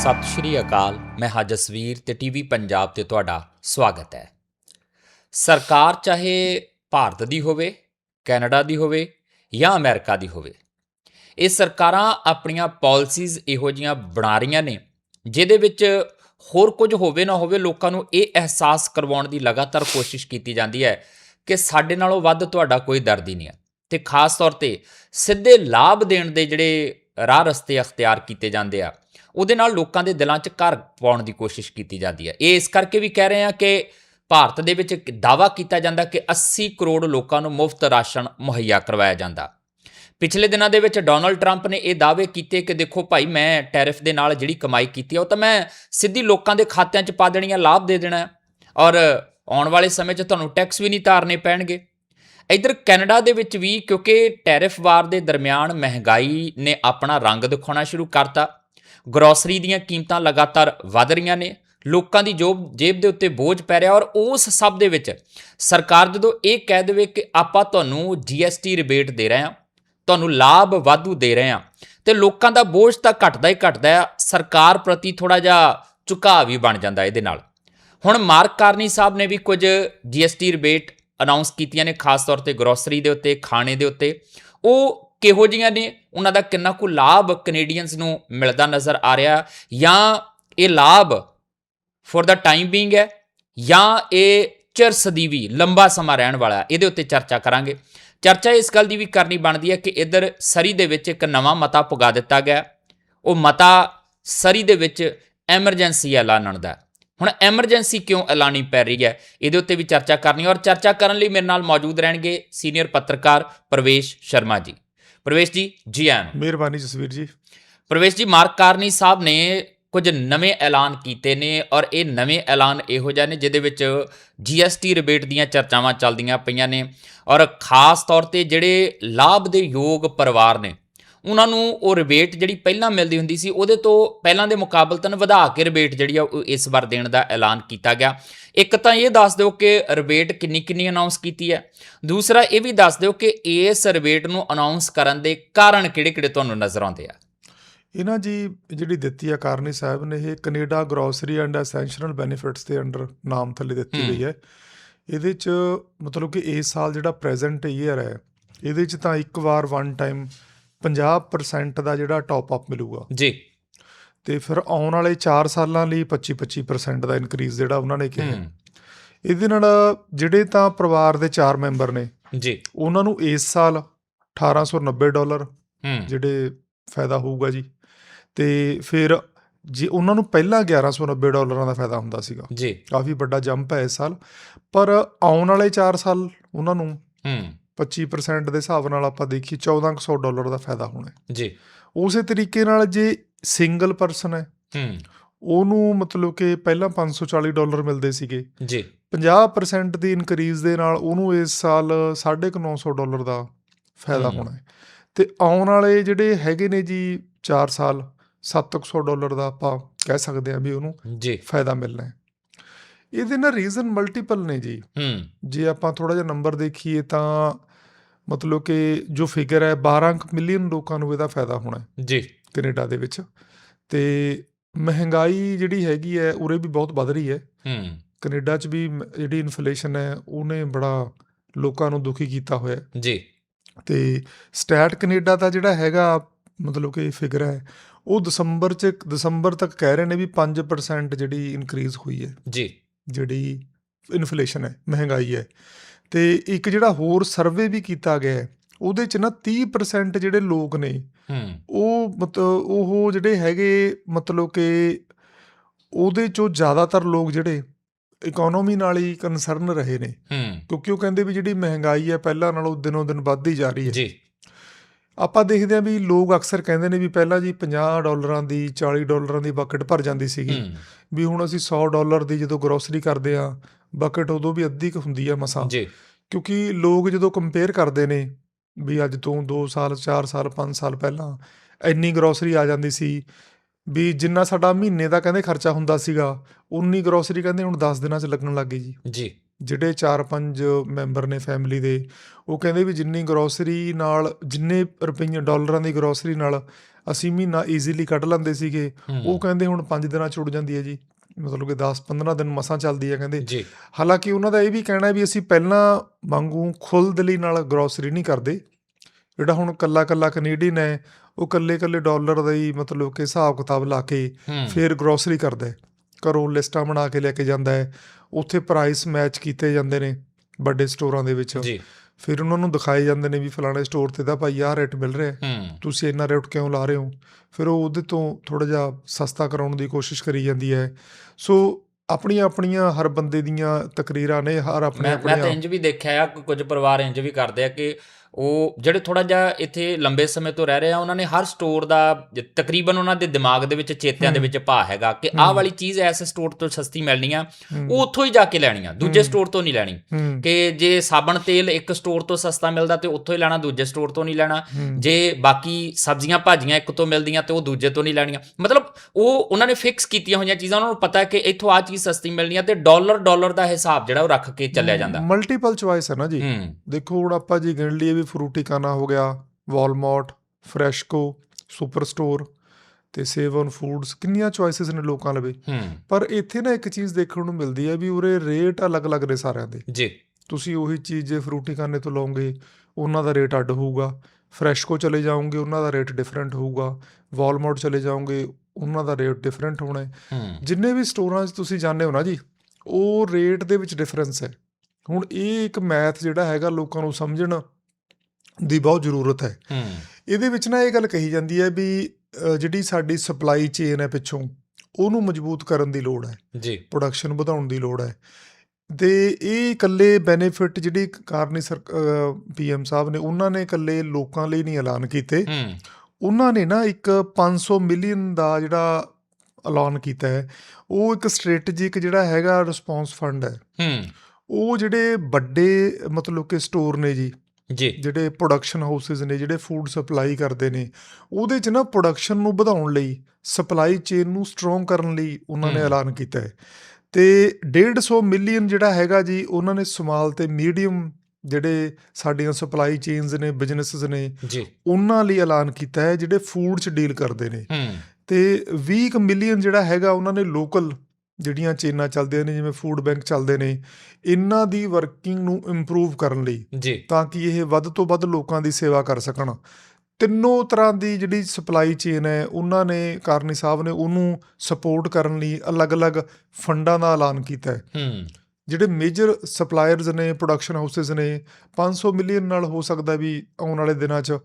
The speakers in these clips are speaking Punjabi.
ਸਤਿ ਸ਼੍ਰੀ ਅਕਾਲ। ਮੈਂ ਹਾਂ ਜਸਵੀਰ ਤੇ ਟੀਵੀ ਪੰਜਾਬ ਤੇ ਤੁਹਾਡਾ ਸਵਾਗਤ ਹੈ। ਸਰਕਾਰ ਚਾਹੇ ਭਾਰਤ ਦੀ ਹੋਵੇ, ਕੈਨੇਡਾ ਦੀ ਹੋਵੇ ਜਾਂ ਅਮਰੀਕਾ ਦੀ ਹੋਵੇ, ਇਹ ਸਰਕਾਰਾਂ ਆਪਣੀਆਂ ਪਾਲਿਸੀਜ਼ ਇਹੋ ਜੀਆਂ ਬਣਾ ਰਹੀਆਂ ਨੇ, ਜਿਹਦੇ ਵਿੱਚ ਹੋਰ ਕੁਝ ਹੋਵੇ ਨਾ ਹੋਵੇ ਲੋਕਾਂ ਨੂੰ ਇਹ ਅਹਿਸਾਸ ਕਰਵਾਉਣ ਦੀ ਲਗਾਤਾਰ ਕੋਸ਼ਿਸ਼ ਕੀਤੀ ਜਾਂਦੀ ਹੈ ਕਿ ਸਾਡੇ ਨਾਲੋਂ ਵੱਧ ਤੁਹਾਡਾ ਕੋਈ ਦਰਦ ਹੀ ਨਹੀਂ ਹੈ। ਤੇ ਖਾਸ ਤੌਰ ਤੇ ਸਿੱਧੇ ਲਾਭ ਦੇਣ ਦੇ ਜਿਹੜੇ ਰਾਹ ਰਸਤੇ ਅਖਤਿਆਰ ਕੀਤੇ ਜਾਂਦੇ ਆ ਉਹਦੇ ਨਾਲ ਲੋਕਾਂ ਦੇ ਦਿਲਾਂ 'ਚ ਘਰ ਪਾਉਣ ਦੀ ਕੋਸ਼ਿਸ਼ ਕੀਤੀ ਜਾਂਦੀ ਹੈ। ਇਹ ਇਸ ਕਰਕੇ ਵੀ ਕਹਿ ਰਹੇ ਹਾਂ ਕਿ ਭਾਰਤ ਦੇ ਵਿੱਚ ਇੱਕ ਦਾਵਾ ਕੀਤਾ ਜਾਂਦਾ ਕਿ 80 ਕਰੋੜ ਲੋਕਾਂ ਨੂੰ ਮੁਫਤ ਰਾਸ਼ਨ ਮੁਹੱਈਆ ਕਰਵਾਇਆ ਜਾਂਦਾ। ਪਿਛਲੇ ਦਿਨਾਂ ਦੇ ਵਿੱਚ ਡੋਨਲਡ ਟਰੰਪ ਨੇ ਇਹ ਦਾਅਵੇ ਕੀਤੇ ਕਿ ਦੇਖੋ ਭਾਈ, ਮੈਂ ਟੈਰਿਫ ਦੇ ਨਾਲ ਜਿਹੜੀ ਕਮਾਈ ਕੀਤੀ ਹੈ ਉਹ ਤਾਂ ਮੈਂ ਸਿੱਧੀ ਲੋਕਾਂ ਦੇ ਖਾਤਿਆਂ 'ਚ ਪਾ ਦੇਣੀ ਆ, ਲਾਭ ਦੇ ਦੇਣਾ। ਔਰ ਆਉਣ ਵਾਲੇ ਸਮੇਂ 'ਚ ਤੁਹਾਨੂੰ ਟੈਕਸ ਵੀ ਨਹੀਂ ਤਾਰਨੇ ਪੈਣਗੇ। ਇਧਰ ਕੈਨੇਡਾ ਦੇ ਵਿੱਚ ਵੀ ਕਿਉਂਕਿ ਟੈਰਿਫ ਵਾਰ ਦੇ ਦਰਮਿਆਨ ਮਹਿੰਗਾਈ ਨੇ ਆਪਣਾ ਰੰਗ ਦਿਖਾਉਣਾ ਸ਼ੁਰੂ ਕਰਤਾ। ਗਰੋਸਰੀ ਦੀਆਂ ਕੀਮਤਾਂ ਲਗਾਤਾਰ ਵਧ ਰਹੀਆਂ ਨੇ, ਲੋਕਾਂ ਦੀ ਜੋਬ, ਜੇਬ ਦੇ ਉੱਤੇ ਬੋਝ ਪੈ ਰਿਹਾ ਔਰ ਉਸ ਸਭ ਦੇ ਵਿੱਚ ਸਰਕਾਰ ਜਦੋਂ ਇਹ ਕਹਿ ਦੇਵੇ ਕਿ ਆਪਾਂ ਤੁਹਾਨੂੰ GST ਰਿਬੇਟ ਦੇ ਰਹੇ ਹਾਂ, ਤੁਹਾਨੂੰ ਲਾਭ ਵਾਧੂ ਦੇ ਰਹੇ ਹਾਂ, ਤੇ ਲੋਕਾਂ ਦਾ ਬੋਝ ਤਾਂ ਘਟਦਾ ਹੀ ਘਟਦਾ ਹੈ ਸਰਕਾਰ ਪ੍ਰਤੀ ਥੋੜਾ ਜਿਹਾ ਝੁਕਾਅ ਵੀ ਬਣ ਜਾਂਦਾ ਇਹਦੇ ਨਾਲ। ਹੁਣ ਮਾਰਕ ਕਾਰਨੀ ਸਾਹਿਬ ਨੇ ਵੀ ਕੁਝ GST ਰਿਬੇਟ ਅਨਾਉਂਸ ਕੀਤੀਆਂ ਨੇ, ਖਾਸ ਤੌਰ ਤੇ ਗਰੋਸਰੀ ਦੇ ਉੱਤੇ, ਖਾਣੇ ਦੇ ਉੱਤੇ। ਉਹ ਕਿਹੋ ਜੀਆਂ ਨੇ? ਉਹਨਾਂ ਦਾ ਕਿੰਨਾ ਕੁ ਲਾਭ ਕੈਨੇਡੀਅਨਸ ਨੂੰ ਮਿਲਦਾ ਨਜ਼ਰ ਆ ਰਿਹਾ? ਜਾਂ ਇਹ ਲਾਭ ਫॉर ਦਾ ਟਾਈਮ ਬੀਇੰਗ ਹੈ? ਜਾਂ ਇਹ ਚਿਰਸ ਦੀ ਵੀ ਲੰਬਾ ਸਮਾਂ ਰਹਿਣ ਵਾਲਾ ਇਹਦੇ ਉੱਤੇ ਚਰਚਾ ਕਰਾਂਗੇ। ਚਰਚਾ ਇਸ ਗੱਲ ਦੀ ਵੀ ਕਰਨੀ ਬਣਦੀ ਹੈ ਕਿ ਇਧਰ ਸਰੀ ਦੇ ਵਿੱਚ ਇੱਕ ਨਵਾਂ ਮਤਾ ਪੁਗਾ ਦਿੱਤਾ ਗਿਆ ਉਹ ਮਤਾ ਸਰੀ ਦੇ ਵਿੱਚ ਐਮਰਜੈਂਸੀ ਐਲਾਨਣ ਦਾ ਹੁਣ ਐਮਰਜੈਂਸੀ ਕਿਉਂ ਐਲਾਨੀ ਪੈ ਰਹੀ ਹੈ? ਇਹਦੇ ਉੱਤੇ ਵੀ ਚਰਚਾ ਕਰਨੀ ਔਰ ਚਰਚਾ ਕਰਨ ਲਈ ਮੇਰੇ ਨਾਲ ਮੌਜੂਦ ਰਹਿਣਗੇ ਸੀਨੀਅਰ ਪੱਤਰਕਾਰ ਪ੍ਰਵੇਸ਼ ਸ਼ਰਮਾ ਜੀ। ਪ੍ਰਵੇਸ਼ ਜੀ ਜੀ ਆਇਆਂ ਨੂੰ। ਮਿਹਰਬਾਨੀ ਜਸਵੀਰ ਜੀ। ਪ੍ਰਵੇਸ਼ ਜੀ ਮਾਰਕ ਕਾਰਨੀ ਸਾਹਿਬ ਨੇ ਕੁਝ ਨਵੇਂ ਐਲਾਨ ਕੀਤੇ ਨੇ ਔਰ ਇਹ ਨਵੇਂ ਐਲਾਨ ਇਹੋ ਜਿਹੇ ਨੇ ਜਿਹਦੇ ਵਿੱਚ GST ਰਿਬੇਟ ਦੀਆਂ ਚਰਚਾਵਾਂ ਚੱਲਦੀਆਂ ਪਈਆਂ ਨੇ ਔਰ ਖਾਸ ਤੌਰ ਤੇ ਜਿਹੜੇ ਲਾਭ ਦੇ ਯੋਗ ਪਰਿਵਾਰ ਨੇ ਉਹਨਾਂ ਨੂੰ ਉਹ ਰਿਬੇਟ ਜਿਹੜੀ ਪਹਿਲਾਂ ਮਿਲਦੀ ਹੁੰਦੀ ਸੀ ਉਹਦੇ ਤੋਂ ਪਹਿਲਾਂ ਦੇ ਮੁਕਾਬਲਤਨ ਵਧਾ ਕੇ ਰਿਬੇਟ ਜਿਹੜੀ ਆ ਉਹ ਇਸ ਵਾਰ ਦੇਣ ਦਾ ਐਲਾਨ ਕੀਤਾ ਗਿਆ। ਇੱਕ ਤਾਂ ਇਹ ਦੱਸ ਦਿਓ ਕਿ ਰਿਬੇਟ ਕਿੰਨੀ ਕਿੰਨੀ ਅਨਾਉਂਸ ਕੀਤੀ ਹੈ। ਦੂਸਰਾ ਇਹ ਵੀ ਦੱਸ ਦਿਓ ਕਿ ਇਸ ਰਿਬੇਟ ਨੂੰ ਅਨਾਉਂਸ ਕਰਨ ਦੇ ਕਾਰਨ ਕਿਹੜੇ-ਕਿਹੜੇ ਤੁਹਾਨੂੰ ਨਜ਼ਰ ਆਉਂਦੇ ਆ? ਇਹਨਾਂ ਜੀ ਜਿਹੜੀ ਦਿੱਤੀ ਆ ਕਾਰਨੀ ਸਾਹਿਬ ਨੇ ਇਹ Canada grocery and essential benefits ਦੇ ਅੰਡਰ ਨਾਮ ਥੱਲੇ ਦਿੱਤੀ। ਗਈ ਹੈ। ਇਹਦੇ ਚ ਮਤਲਬ ਕਿ ਇਸ ਸਾਲ ਜਿਹੜਾ ਪ੍ਰੈਜ਼ੈਂਟ ਈਅਰ ਹੈ ਇਹਦੇ ਚ ਤਾਂ ਇੱਕ ਵਾਰ ਵਨ ਟਾਈਮ 50% ਦਾ ਜਿਹੜਾ ਟੌਪ ਅਪ ਮਿਲੂਗਾ। ਜੀ। ਤੇ ਫਿਰ ਆਉਣ ਵਾਲੇ 4 ਸਾਲਾਂ ਲਈ 25-25% ਦਾ ਇਨਕਰੀਜ਼ ਜਿਹੜਾ ਉਹਨਾਂ ਨੇ ਕਿਹਾ। ਇਹਦੇ ਨਾਲ ਜਿਹੜੇ ਤਾਂ ਪਰਿਵਾਰ ਦੇ 4 ਮੈਂਬਰ ਨੇ ਜੀ। ਉਹਨਾਂ ਨੂੰ ਇਸ ਸਾਲ 1890 ਡਾਲਰ ਜਿਹੜੇ ਫਾਇਦਾ ਹੋਊਗਾ ਜੀ। ਤੇ ਫਿਰ ਜੇ ਉਹਨਾਂ ਨੂੰ ਪਹਿਲਾਂ 1190 ਡਾਲਰਾਂ ਦਾ ਫਾਇਦਾ ਹੁੰਦਾ ਸੀਗਾ। ਜੀ। ਕਾਫੀ ਵੱਡਾ ਜੰਪ ਹੈ ਇਸ ਸਾਲ। ਪਰ ਆਉਣ ਵਾਲੇ 4 ਸਾਲ ਉਹਨਾਂ ਨੂੰ ਹੂੰ। 25% ਦੇ ਹਿਸਾਬ ਨਾਲ ਆਪਾਂ ਦੇਖੀ 1400 ਡਾਲਰ ਦਾ ਫਾਇਦਾ ਹੋਣਾ। ਜੀ। ਉਸੇ ਤਰੀਕੇ ਨਾਲ ਜੇ ਸਿੰਗਲ ਪਰਸਨ ਹੈ ਹੂੰ। ਉਹਨੂੰ ਮਤਲਬ ਕਿ ਪਹਿਲਾਂ 540 ਡਾਲਰ ਮਿਲਦੇ ਸੀਗੇ। ਜੀ। 50% ਦੀ ਇਨਕਰੀਜ਼ ਦੇ ਨਾਲ ਉਹਨੂੰ ਇਸ ਸਾਲ 950 ਡਾਲਰ ਦਾ ਫਾਇਦਾ। ਹੋਣਾ ਹੈ। ਤੇ ਆਉਣ ਵਾਲੇ ਜਿਹੜੇ ਹੈਗੇ ਨੇ ਜੀ 4 ਸਾਲ 700 ਡਾਲਰ ਦਾ ਆਪਾਂ ਕਹਿ ਸਕਦੇ ਹਾਂ ਵੀ ਉਹਨੂੰ ਜੀ। ਫਾਇਦਾ ਮਿਲਣਾ ਹੈ। ਇਹਦੇ ਨਾਲ ਰੀਜ਼ਨ ਮਲਟੀਪਲ ਨੇ ਜੀ। ਹੂੰ। ਜੇ ਆਪਾਂ ਥੋੜਾ ਜਿਹਾ ਨੰਬਰ ਦੇਖੀਏ ਤਾਂ ਮਤਲਬ ਕਿ ਜੋ ਫਿਗਰ ਹੈ 12 ਮਿਲੀਅਨ ਲੋਕਾਂ ਨੂੰ ਇਹਦਾ ਫਾਇਦਾ ਹੋਣਾ ਹੈ ਜੀ। ਕੈਨੇਡਾ ਦੇ ਵਿੱਚ। ਤੇ ਮਹਿੰਗਾਈ ਜਿਹੜੀ ਹੈਗੀ ਹੈ ਉਰੇ ਵੀ ਬਹੁਤ ਵੱਧ ਰਹੀ ਹੈ। ਹੂੰ। ਕੈਨੇਡਾ 'ਚ ਵੀ ਜਿਹੜੀ ਇਨਫਲੇਸ਼ਨ ਹੈ ਉਹਨੇ ਬੜਾ ਲੋਕਾਂ ਨੂੰ ਦੁਖੀ ਕੀਤਾ ਹੋਇਆ ਜੀ। ਤੇ ਸਟੈਟ ਕੈਨੇਡਾ ਦਾ ਜਿਹੜਾ ਹੈਗਾ ਮਤਲਬ ਕਿ ਫਿਗਰ ਹੈ ਉਹ ਦਸੰਬਰ 'ਚ ਦਸੰਬਰ ਤੱਕ ਕਹਿ ਰਹੇ ਨੇ ਵੀ 5% ਜਿਹੜੀ ਇਨਕਰੀਜ਼ ਹੋਈ ਹੈ। ਜੀ। ਜਿਹੜੀ ਇਨਫਲੇਸ਼ਨ ਹੈ ਮਹਿੰਗਾਈ ਹੈ। ਤੇ ਇੱਕ ਜਿਹੜਾ ਹੋਰ ਸਰਵੇ ਵੀ ਕੀਤਾ ਗਿਆ ਹੈ ਉਹਦੇ 'ਚ ਨਾ 30% ਜਿਹੜੇ ਲੋਕ ਨੇ ਹੂੰ। ਉਹ ਮਤਲਬ ਉਹ ਜਿਹੜੇ ਹੈਗੇ ਮਤਲਬ ਕਿ ਉਹਦੇ 'ਚੋਂ ਜ਼ਿਆਦਾਤਰ ਲੋਕ ਜਿਹੜੇ ਇਕਨੋਮੀ ਨਾਲ ਹੀ ਕੰਸਰਨ ਰਹੇ ਨੇ। ਹੂੰ। ਕਿਉਂਕਿ ਉਹ ਕਹਿੰਦੇ ਵੀ ਜਿਹੜੀ ਮਹਿੰਗਾਈ ਹੈ ਪਹਿਲਾਂ ਨਾਲੋਂ ਦਿਨੋਂ ਦਿਨ ਵੱਧਦੀ ਜਾ ਰਹੀ ਹੈ। ਜੀ। ਆਪਾਂ ਦੇਖਦੇ ਹਾਂ ਵੀ ਲੋਕ ਅਕਸਰ ਕਹਿੰਦੇ ਨੇ ਵੀ ਪਹਿਲਾਂ ਜੀ 50 ਡਾਲਰਾਂ ਦੀ 40 ਡਾਲਰਾਂ ਦੀ ਬਕਟ ਭਰ ਜਾਂਦੀ ਸੀਗੀ। ਵੀ ਹੁਣ ਅਸੀਂ 100 ਡਾਲਰ ਦੀ ਜਦੋਂ ਗਰੋਸਰੀ ਕਰਦੇ ਆ ਬਕਟ ਉਦੋਂ ਵੀ ਅੱਧੀ ਕੁ ਹੁੰਦੀ ਆ ਮਸਾਂ। ਜੀ। ਕਿਉਂਕਿ ਲੋਕ ਜਦੋਂ ਕੰਪੇਅਰ ਕਰਦੇ ਨੇ ਵੀ ਅੱਜ ਤੋਂ 2 ਸਾਲ 4 ਸਾਲ 5 ਸਾਲ ਪਹਿਲਾਂ ਇੰਨੀ ਗਰੋਸਰੀ ਆ ਜਾਂਦੀ ਸੀ ਵੀ ਜਿੰਨਾ ਸਾਡਾ ਮਹੀਨੇ ਦਾ ਕਹਿੰਦੇ ਖਰਚਾ ਹੁੰਦਾ ਸੀਗਾ ਉਨੀ ਗਰੋਸਰੀ ਕਹਿੰਦੇ ਹੁਣ 10 ਦਿਨਾਂ 'ਚ ਲੱਗਣ ਲੱਗ ਗਈ ਜੀ। ਜੀ। ਜਿਹੜੇ 4-5 ਮੈਂਬਰ ਨੇ ਫੈਮਿਲੀ ਦੇ ਉਹ ਕਹਿੰਦੇ ਵੀ ਜਿੰਨੀ ਗਰੋਸਰੀ ਨਾਲ ਜਿੰਨੇ ਰੁਪਈਆ ਡਾਲਰਾਂ ਦੀ ਗਰੋਸਰੀ ਨਾਲ ਅਸੀਂ ਮਹੀਨਾ ਈਜ਼ੀਲੀ ਕੱਢ ਲੈਂਦੇ ਸੀਗੇ ਉਹ ਕਹਿੰਦੇ ਹੁਣ 5 ਦਿਨਾਂ ਚ ਉੜ ਜਾਂਦੀ ਹੈ ਜੀ। ਮਤਲਬ ਕਿ 10-15 ਦਿਨ ਮਸਾਂ ਚੱਲਦੀ ਹੈ ਕਹਿੰਦੇ। ਹਾਲਾਂਕਿ ਉਹਨਾਂ ਦਾ ਇਹ ਵੀ ਕਹਿਣਾ ਹੈ ਵੀ ਅਸੀਂ ਪਹਿਲਾਂ ਵਾਂਗੂ ਖੁੱਲ੍ਹਦਲੀ ਨਾਲ ਗਰੋਸਰੀ ਨਹੀਂ ਕਰਦੇ। ਜਿਹੜਾ ਹੁਣ ਕੱਲਾ ਕੱਲਾ ਕੈਨੇਡੀਅਨ ਹੈ ਉਹ ਕੱਲੇ ਕੱਲੇ ਡਾਲਰ ਦਾ ਹੀ ਮਤਲਬ ਕਿ ਹਿਸਾਬ ਕਿਤਾਬ ਲਾ ਕੇ ਫਿਰ ਗਰੋਸਰੀ ਕਰਦਾ ਹੈ। ਘਰੋਂ ਲਿਸਟਾਂ ਬਣਾ ਕੇ ਲੈ ਕੇ ਜਾਂਦਾ ਹੈ। ਉੱਥੇ ਪ੍ਰਾਈਸ ਮੈਚ ਕੀਤੇ ਜਾਂਦੇ ਨੇ ਵੱਡੇ ਸਟੋਰਾਂ ਦੇ ਵਿੱਚ। ਜੀ। ਫਿਰ ਉਹਨਾਂ ਨੂੰ ਦਿਖਾਏ ਜਾਂਦੇ ਨੇ ਵੀ ਫਲਾਣੇ ਸਟੋਰ ਤੇ ਤਾਂ ਭਾਈ ਆਹ ਰੇਟ ਮਿਲ ਰਿਹਾ ਤੁਸੀਂ ਇੰਨਾ ਰੇਟ ਕਿਉਂ ਲਾ ਰਹੇ ਹੋ? ਫਿਰ ਉਹ ਉਹਦੇ ਤੋਂ ਥੋੜਾ ਜਿਹਾ ਸਸਤਾ ਕਰਾਉਣ ਦੀ ਕੋਸ਼ਿਸ਼ ਕਰੀ ਜਾਂਦੀ ਹੈ। ਸੋ ਆਪਣੀਆਂ ਆਪਣੀਆਂ ਹਰ ਬੰਦੇ ਦੀਆਂ ਤਕਰੀਰਾਂ ਨੇ ਹਰ ਆਪਣੇ ਮੈਂ ਮੈਂ ਤਾਂ ਆਪਣੇ ਇੰਜ ਵੀ ਦੇਖਿਆ ਆ ਕੁਝ ਪਰਿਵਾਰ ਇੰਜ ਵੀ ਕਰਦੇ ਆ ਕਿ ਉਹ ਜਿਹੜੇ ਥੋੜਾ ਜਿਹਾ ਇੱਥੇ ਲੰਬੇ ਸਮੇਂ ਤੋਂ ਰਹਿ ਰਹੇ ਆ ਉਹਨਾਂ ਨੇ ਹਰ ਸਟੋਰ ਦਾ ਤਕਰੀਬਨ ਉਹਨਾਂ ਦੇ ਦਿਮਾਗ ਦੇ ਵਿੱਚ ਚੇਤਿਆਂ ਦੇ। ਵਿੱਚ ਭਾ ਹੈਗਾ ਕਿ ਆਹ। ਵਾਲੀ ਚੀਜ਼ ਐਸ ਸਟੋਰ ਤੋਂ ਸਸਤੀ ਮਿਲਣੀ ਆ ਉਹ ਉੱਥੋਂ ਹੀ ਜਾ ਕੇ ਲੈਣੀ ਆ ਦੂਜੇ। ਸਟੋਰ ਤੋਂ ਨਹੀਂ ਲੈਣੀ। ਕਿ ਜੇ ਸਾਬਣ ਤੇਲ ਇੱਕ ਸਟੋਰ ਤੋਂ ਸਸਤਾ ਮਿਲਦਾ ਤੇ ਉੱਥੋਂ ਹੀ ਲੈਣਾ ਦੂਜੇ ਸਟੋਰ ਤੋਂ ਨਹੀਂ ਲੈਣਾ। ਜੇ ਬਾਕੀ ਸਬਜ਼ੀਆਂ ਭਾਜੀਆਂ ਇੱਕ ਤੋਂ ਮਿਲਦੀਆਂ ਤੇ ਉਹ ਦੂਜੇ ਤੋਂ ਨਹੀਂ ਲੈਣੀਆਂ। ਮਤਲਬ ਉਹ ਉਹਨਾਂ ਨੇ ਫਿਕਸ ਕੀਤੀਆਂ ਹੋਈਆਂ ਚੀਜ਼ਾਂ ਉਹਨਾਂ ਨੂੰ ਪਤਾ ਹੈ ਕਿ ਇੱਥੋਂ ਆ ਚੀਜ਼ ਸਸਤੀ ਮਿਲਣੀ ਆ ਤੇ ਡਾਲਰ ਡਾਲਰ ਦਾ ਹਿਸਾਬ ਜਿਹੜਾ ਉਹ ਰੱਖ ਕੇ ਚੱਲਿਆ ਜਾਂਦਾ। ਮਲਟੀਪਲ ਚੁਆਇਸ ਹੈ ਨਾ ਜੀ। ਦੇਖੋ ਹੁਣ ਆਪਾਂ ਜੀ ਗਿਣ ਲਈਏ ਵੀ ਫਰੂਟੀਕਾਨਾ ਹੋ ਗਿਆ ਵਾਲਮਾਰਟ ਫਰੈਸ਼ਕੋ ਸੁਪਰ ਸਟੋਰ ਤੇ ਸੇਵਨ ਫੂਡਸ ਕਿੰਨੀਆਂ ਚੁਆਇਸਸ ਨੇ ਲੋਕਾਂ ਲਵੇ। ਪਰ ਇੱਥੇ ਨਾ ਇੱਕ ਚੀਜ਼ ਦੇਖਣ ਨੂੰ ਮਿਲਦੀ ਹੈ ਵੀ ਉਰੇ ਰੇਟ ਅਲੱਗ-ਅਲੱਗ ਨੇ ਸਾਰਿਆਂ ਦੇ। ਜੀ। ਤੁਸੀਂ ਉਹੀ ਚੀਜ਼ ਜੇ ਫਰੂਟੀਕਾਨੇ ਤੋਂ ਲਓਗੇ ਉਹਨਾਂ ਦਾ ਰੇਟ ਅੱਡ ਹੋਊਗਾ। ਫਰੈਸ਼ਕੋ ਚਲੇ ਜਾਓਗੇ ਉਹਨਾਂ ਦਾ ਰੇਟ ਡਿਫਰੈਂਟ ਹੋਊਗਾ। ਵਾਲਮਾਰਟ ਚਲੇ ਜਾਓਗੇ ਉਹਨਾਂ ਦਾ ਰੇਟ ਡਿਫਰੈਂਟ ਹੋਣਾ ਹੂੰ। ਜਿੰਨੇ ਵੀ ਸਟੋਰਾਂ 'ਚ ਤੁਸੀਂ ਜਾਂਦੇ ਹੋ ਨਾ ਜੀ ਉਹ ਰੇਟ ਦੇ ਵਿੱਚ ਡਿਫਰੈਂਸ ਹੈ। ਹੁਣ ਇਹ ਇੱਕ ਮੈਥ ਜਿਹੜਾ ਹੈਗਾ ਲੋਕਾਂ ਨੂੰ ਸਮਝਣ ਦੀ ਬਹੁਤ ਜ਼ਰੂਰਤ ਹੈ। ਇਹਦੇ ਵਿੱਚ ਨਾ ਇਹ ਗੱਲ ਕਹੀ ਜਾਂਦੀ ਹੈ ਵੀ ਜਿਹੜੀ ਸਾਡੀ ਸਪਲਾਈ ਚੇਨ ਹੈ ਪਿੱਛੋਂ ਉਹਨੂੰ ਮਜ਼ਬੂਤ ਕਰਨ ਦੀ ਲੋੜ ਹੈ। ਜੀ। ਪ੍ਰੋਡਕਸ਼ਨ ਵਧਾਉਣ ਦੀ ਲੋੜ ਹੈ। ਤੇ ਇਹ ਇਕੱਲੇ ਬੈਨੀਫਿਟ ਜਿਹੜੀ ਕਾਰਨੀ ਸਰ ਪੀਐਮ ਸਾਹਿਬ ਨੇ ਉਹਨਾਂ ਨੇ ਇਕੱਲੇ ਲੋਕਾਂ ਲਈ ਨਹੀਂ ਐਲਾਨ ਕੀਤੇ। ਉਹਨਾਂ ਨੇ ਨਾ ਇੱਕ 500 ਮਿਲੀਅਨ ਦਾ ਜਿਹੜਾ ਐਲਾਨ ਕੀਤਾ ਹੈ ਉਹ ਇੱਕ ਸਟ੍ਰੈਟੇਜਿਕ ਜਿਹੜਾ ਹੈਗਾ ਰਿਸਪੌਂਸ ਫੰਡ ਹੈ। ਹੂੰ। ਉਹ ਜਿਹੜੇ ਵੱਡੇ ਮਤਲਬ ਕਿ ਸਟੋਰ ਨੇ ਜੀ ਜੀ। ਜਿਹੜੇ ਪ੍ਰੋਡਕਸ਼ਨ ਹਾਊਸਸ ਨੇ ਜਿਹੜੇ ਫੂਡ ਸਪਲਾਈ ਕਰਦੇ ਨੇ ਉਹਦੇ 'ਚ ਨਾ ਪ੍ਰੋਡਕਸ਼ਨ ਨੂੰ ਵਧਾਉਣ ਲਈ ਸਪਲਾਈ ਚੇਨ ਨੂੰ ਸਟਰੋਂਗ ਕਰਨ ਲਈ ਉਹਨਾਂ ਨੇ। ਐਲਾਨ ਕੀਤਾ ਹੈ। ਤੇ 150 ਮਿਲੀਅਨ ਜਿਹੜਾ ਹੈਗਾ ਜੀ ਉਹਨਾਂ ਨੇ ਸਮਾਲ ਤੇ ਮੀਡੀਅਮ ਜਿਹੜੇ ਸਾਡੀਆਂ ਸਪਲਾਈ ਚੇਨਸ ਨੇ ਬਿਜ਼ਨੈਸਸ ਨੇ ਜੀ। ਉਹਨਾਂ ਲਈ ਐਲਾਨ ਕੀਤਾ ਹੈ ਜਿਹੜੇ ਫੂਡ 'ਚ ਡੀਲ ਕਰਦੇ ਨੇ। ਤੇ 20 ਮਿਲੀਅਨ ਜਿਹੜਾ ਹੈਗਾ ਉਹਨਾਂ ਨੇ ਲੋਕਲ ਜਿਹੜੀਆਂ ਚੇਨਾਂ ਚੱਲਦੀਆਂ ਨੇ ਜਿਵੇਂ ਫੂਡ ਬੈਂਕ ਚੱਲਦੇ ਨੇ ਇਹਨਾਂ ਦੀ ਵਰਕਿੰਗ ਨੂੰ ਇੰਪਰੂਵ ਕਰਨ ਲਈ ਤਾਂ ਕਿ ਇਹ ਵੱਧ ਤੋਂ ਵੱਧ ਲੋਕਾਂ ਦੀ ਸੇਵਾ ਕਰ ਸਕਣ। ਤਿੰਨੋਂ ਤਰ੍ਹਾਂ ਦੀ ਜਿਹੜੀ ਸਪਲਾਈ ਚੇਨ ਹੈ ਉਹਨਾਂ ਨੇ ਕਾਰਨੀ ਸਾਹਿਬ ਨੇ ਉਹਨੂੰ ਸਪੋਰਟ ਕਰਨ ਲਈ ਅਲੱਗ-ਅਲੱਗ ਫੰਡਾਂ ਦਾ ਐਲਾਨ ਕੀਤਾ ਹੈ। ਹੂੰ। ਜਿਹੜੇ ਮੇਜਰ ਸਪਲਾਇਰਸ ਨੇ ਪ੍ਰੋਡਕਸ਼ਨ ਹਾਊਸਸ ਨੇ 500 ਮਿਲੀਅਨ ਨਾਲ ਹੋ ਸਕਦਾ ਵੀ ਆਉਣ ਵਾਲੇ ਦਿਨਾਂ 'ਚ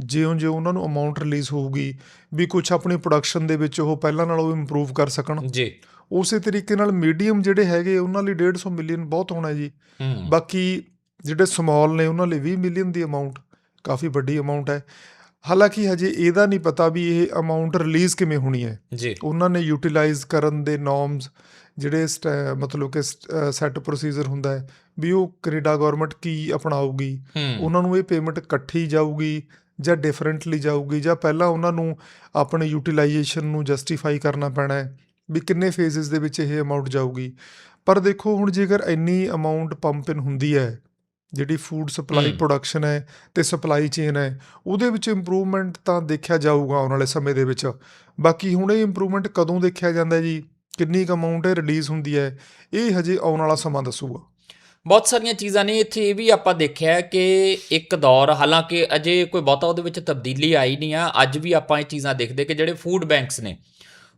ਜਿਉਂ-ਜਿਉਂ ਉਹਨਾਂ ਨੂੰ ਅਮਾਉਂਟ ਰਿਲੀਜ਼ ਹੋਊਗੀ ਵੀ ਕੁਝ ਆਪਣੀ ਪ੍ਰੋਡਕਸ਼ਨ ਦੇ ਵਿੱਚ ਉਹ ਪਹਿਲਾਂ ਨਾਲੋਂ ਇੰਪਰੂਵ ਕਰ ਸਕਣ। ਜੀ। ਉਸੇ ਤਰੀਕੇ ਨਾਲ ਮੀਡੀਅਮ ਜਿਹੜੇ ਹੈਗੇ ਉਹਨਾਂ ਲਈ 150 ਮਿਲੀਅਨ ਬਹੁਤ ਹੋਣਾ ਜੀ। ਬਾਕੀ ਜਿਹੜੇ ਸਮਾਲ ਨੇ ਉਹਨਾਂ ਲਈ 20 ਮਿਲੀਅਨ ਦੀ ਅਮਾਉਂਟ ਕਾਫੀ ਵੱਡੀ ਅਮਾਉਂਟ ਹੈ। ਹਾਲਾਂਕਿ ਹਜੇ ਇਹਦਾ ਨਹੀਂ ਪਤਾ ਵੀ ਇਹ ਅਮਾਉਂਟ ਰਿਲੀਜ਼ ਕਿਵੇਂ ਹੋਣੀ ਹੈ। ਜੀ। ਉਹਨਾਂ ਨੇ ਯੂਟਿਲਾਈਜ਼ ਕਰਨ ਦੇ ਨੋਰਮਸ ਜਿਹੜੇ ਮਤਲਬ ਕਿ ਸੈੱਟ ਪ੍ਰੋਸੀਜਰ ਹੁੰਦਾ ਹੈ ਵੀ ਉਹ ਕੈਨੇਡਾ ਗਵਰਨਮੈਂਟ ਕੀ ਅਪਣਾਊਗੀ। ਹੂੰ। ਉਹਨਾਂ ਨੂੰ ਇਹ ਪੇਮੈਂਟ ਇਕੱਠੀ ਜਾਊਗੀ ਜਾਂ ਡਿਫਰੈਂਟਲੀ ਜਾਊਗੀ ਜਾਂ ਪਹਿਲਾਂ ਉਹਨਾਂ ਨੂੰ ਆਪਣੇ ਯੂਟਿਲਾਈਜੇਸ਼ਨ ਨੂੰ ਜਸਟੀਫਾਈ ਕਰਨਾ ਪੈਣਾ ਹੈ। ਵੀ ਕਿੰਨੇ ਫੇਜ਼ਸ ਦੇ ਵਿੱਚ ਇਹ ਅਮਾਉਂਟ ਜਾਊਗੀ। ਪਰ ਦੇਖੋ ਹੁਣ ਜੇਕਰ ਇੰਨੀ ਅਮਾਉਂਟ ਪੰਪ ਇਨ ਹੁੰਦੀ ਹੈ ਜਿਹੜੀ ਫੂਡ ਸਪਲਾਈ। ਪ੍ਰੋਡਕਸ਼ਨ ਹੈ ਤੇ ਸਪਲਾਈ ਚੇਨ ਹੈ ਉਹਦੇ ਵਿੱਚ ਇੰਪਰੂਵਮੈਂਟ ਤਾਂ ਦੇਖਿਆ ਜਾਊਗਾ ਆਉਣ ਵਾਲੇ ਸਮੇਂ ਦੇ ਵਿੱਚ। ਬਾਕੀ ਹੁਣ ਇਹ ਇੰਪਰੂਵਮੈਂਟ ਕਦੋਂ ਦੇਖਿਆ ਜਾਂਦਾ ਜੀ? ਕਿੰਨੀ ਕੁ ਅਮਾਉਂਟ ਹੈ ਰਿਲੀਜ਼ ਹੁੰਦੀ ਹੈ? ਇਹ ਹਜੇ ਆਉਣ ਵਾਲਾ ਸਮਾਂ ਦੱਸੂਗਾ। ਬਹੁਤ ਸਾਰੀਆਂ ਚੀਜ਼ਾਂ ਨੇ ਇੱਥੇ ਇਹ ਵੀ ਆਪਾਂ ਦੇਖਿਆ ਹੈ ਕਿ ਇੱਕ ਦੌਰ ਹਾਲਾਂਕਿ ਅਜੇ ਕੋਈ ਬਹੁਤਾ ਉਹਦੇ ਵਿੱਚ ਤਬਦੀਲੀ ਆਈ ਨਹੀਂ ਆ। ਅੱਜ ਵੀ ਆਪਾਂ ਇਹ ਚੀਜ਼ਾਂ ਦੇਖਦੇ ਕਿ ਜਿਹੜੇ ਫੂਡ ਬੈਂਕਸ ਨੇ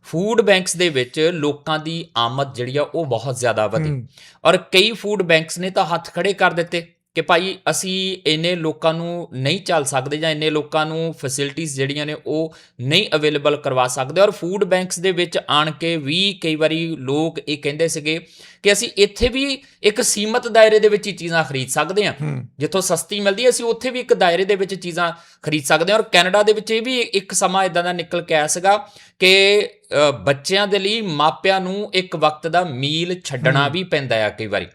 ਫੂਡ ਬੈਂਕਸ ਦੇ ਵਿੱਚ ਲੋਕਾਂ ਦੀ ਆਮਦ ਜਿਹੜੀ ਆ ਉਹ ਬਹੁਤ ਜ਼ਿਆਦਾ ਵਧੀ। ਔਰ ਕਈ ਫੂਡ ਬੈਂਕਸ ਨੇ ਤਾਂ ਹੱਥ ਖੜੇ ਕਰ ਦਿੱਤੇ। ਕਿ ਭਾਈ ਅਸੀਂ ਇੰਨੇ ਲੋਕਾਂ ਨੂੰ ਨਹੀਂ ਚੱਲ ਸਕਦੇ ਜਾਂ ਇੰਨੇ ਲੋਕਾਂ ਨੂੰ ਫੈਸਿਲਿਟੀਆਂ ਜਿਹੜੀਆਂ ਨੇ ਉਹ ਨਹੀਂ ਅਵੇਲੇਬਲ ਕਰਵਾ ਸਕਦੇ। ਔਰ ਫੂਡ ਬੈਂਕਸ ਦੇ ਵਿੱਚ ਆਣ ਕੇ ਵੀ ਕਈ ਵਾਰੀ ਲੋਕ ਇਹ ਕਹਿੰਦੇ ਸੀਗੇ ਕਿ ਅਸੀਂ ਇੱਥੇ ਵੀ ਇੱਕ ਸੀਮਤ ਦਾਇਰੇ ਦੇ ਵਿੱਚ ਹੀ ਚੀਜ਼ਾਂ ਖਰੀਦ ਸਕਦੇ ਹਾਂ। ਜਿੱਥੋਂ ਸਸਤੀ ਮਿਲਦੀ ਹੈ ਅਸੀਂ ਉੱਥੇ ਵੀ ਇੱਕ ਦਾਇਰੇ ਦੇ ਵਿੱਚ ਚੀਜ਼ਾਂ ਖਰੀਦ ਸਕਦੇ ਹਾਂ। ਔਰ ਕੈਨੇਡਾ ਦੇ ਵਿੱਚ ਇਹ ਵੀ ਇੱਕ ਸਮਾਂ ਇਦਾਂ ਦਾ ਨਿਕਲ ਕੇ ਆਇਆ ਸੀਗਾ ਕਿ ਬੱਚਿਆਂ ਦੇ ਲਈ ਮਾਪਿਆਂ ਨੂੰ ਇੱਕ ਵਕਤ ਦਾ ਮੀਲ ਛੱਡਣਾ। ਵੀ ਪੈਂਦਾ ਆ ਕਈ ਵਾਰੀ।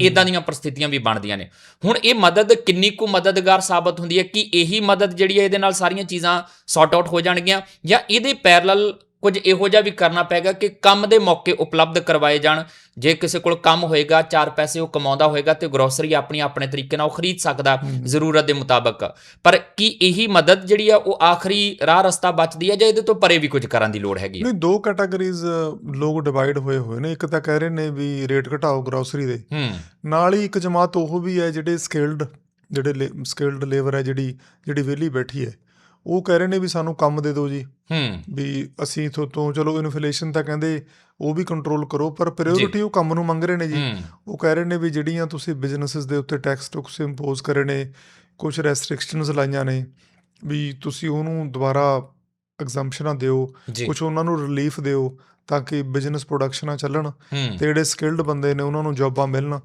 ਇਦਾਂ ਦੀਆਂ ਪ੍ਰਸਥਿਤੀਆਂ ਵੀ ਬਣਦੀਆਂ ਨੇ। ਹੁਣ ਇਹ ਮਦਦ ਕਿੰਨੀ ਕੁ ਮਦਦਗਾਰ ਸਾਬਤ ਹੁੰਦੀ ਹੈ ਕਿ ਇਹੀ ਮਦਦ ਜਿਹੜੀ ਹੈ ਇਹਦੇ ਨਾਲ ਸਾਰੀਆਂ ਚੀਜ਼ਾਂ ਸੌਟ ਆਊਟ ਹੋ ਜਾਣਗੀਆਂ ਜਾਂ ਇਹਦੇ ਪੈਰਲਲ ਕੁਝ ਇਹੋ ਜਿਹਾ ਵੀ ਕਰਨਾ ਪੈਗਾ ਕਿ ਕੰਮ ਦੇ ਮੌਕੇ ਉਪਲਬਧ ਕਰਵਾਏ ਜਾਣ। ਜੇ ਕਿਸੇ ਕੋਲ ਕੰਮ ਹੋਏਗਾ ਚਾਰ ਪੈਸੇ ਉਹ ਕਮਾਉਂਦਾ ਹੋਏਗਾ ਤੇ ਗਰੋਸਰੀ ਆਪਣੀ ਆਪਣੇ ਤਰੀਕੇ ਨਾਲ ਉਹ ਖਰੀਦ ਸਕਦਾ ਜ਼ਰੂਰਤ ਦੇ ਮੁਤਾਬਕ। ਪਰ ਕੀ ਇਹੀ ਮਦਦ ਜਿਹੜੀ ਆ ਉਹ ਆਖਰੀ ਰਾਹ ਰਸਤਾ ਬਚਦੀ ਹੈ ਜਾਂ ਇਹਦੇ ਤੋਂ ਪਰੇ ਵੀ ਕੁਝ ਕਰਨ ਦੀ ਲੋੜ ਹੈਗੀ? ਨਹੀਂ ਦੋ ਕੈਟਾਗਰੀਜ਼ ਲੋਕ ਡਿਵਾਈਡ ਹੋਏ ਹੋਏ ਨੇ। ਇੱਕ ਤਾਂ ਕਹਿ ਰਹੇ ਨੇ ਵੀ ਰੇਟ ਘਟਾਓ ਗਰੋਸਰੀ ਦੇ। ਨਾਲ ਹੀ ਇੱਕ ਜਮਾਤ ਉਹ ਵੀ ਹੈ ਜਿਹੜੇ ਸਕਿਲਡ ਜਿਹੜੇ ਸਕਿਲਡ ਲੇਬਰ ਹੈ ਜਿਹੜੀ ਜਿਹੜੀ ਵਿਹਲੀ ਬੈਠੀ ਹੈ। ਉਹ ਕਹਿ ਰਹੇ ਨੇ ਵੀ ਸਾਨੂੰ ਕੰਮ ਦੇ ਦਿਓ ਜੀ। ਹੂੰ। ਵੀ ਅਸੀਂ ਤੋਂ ਤੋਂ ਚਲੋ ਇਨਫਲੇਸ਼ਨ ਤਾਂ ਕਹਿੰਦੇ ਉਹ ਵੀ ਕੰਟਰੋਲ ਕਰੋ ਪਰ ਪ੍ਰਾਇੋਰਟੀ ਉਹ ਕੰਮ ਨੂੰ ਮੰਗ ਰਹੇ ਨੇ ਜੀ। ਉਹ ਕਹਿ ਰਹੇ ਨੇ ਵੀ ਜਿਹੜੀਆਂ ਤੁਸੀਂ ਬਿਜ਼ਨੈਸਸ ਦੇ ਉੱਤੇ ਟੈਕਸ ਟੁਕਸ ਇੰਪੋਜ਼ ਕਰੇ ਨੇ ਕੁਝ ਰੈਸਟ੍ਰਿਕਸ਼ਨਸ ਲਾਈਆਂ ਨੇ ਵੀ ਤੁਸੀਂ ਉਹਨੂੰ ਦੁਬਾਰਾ ਐਗਜ਼ੈਂਪਸ਼ਨਾਂ ਦਿਓ ਕੁਝ ਉਹਨਾਂ ਨੂੰ ਰਿਲੀਫ ਦਿਓ ਤਾਂ ਕਿ ਬਿਜ਼ਨਸ ਪ੍ਰੋਡਕਸ਼ਨਾਂ ਚੱਲਣ ਤੇ ਜਿਹੜੇ ਸਕਿਲਡ ਬੰਦੇ ਨੇ ਉਹਨਾਂ ਨੂੰ ਜੌਬਾਂ ਮਿਲਣ।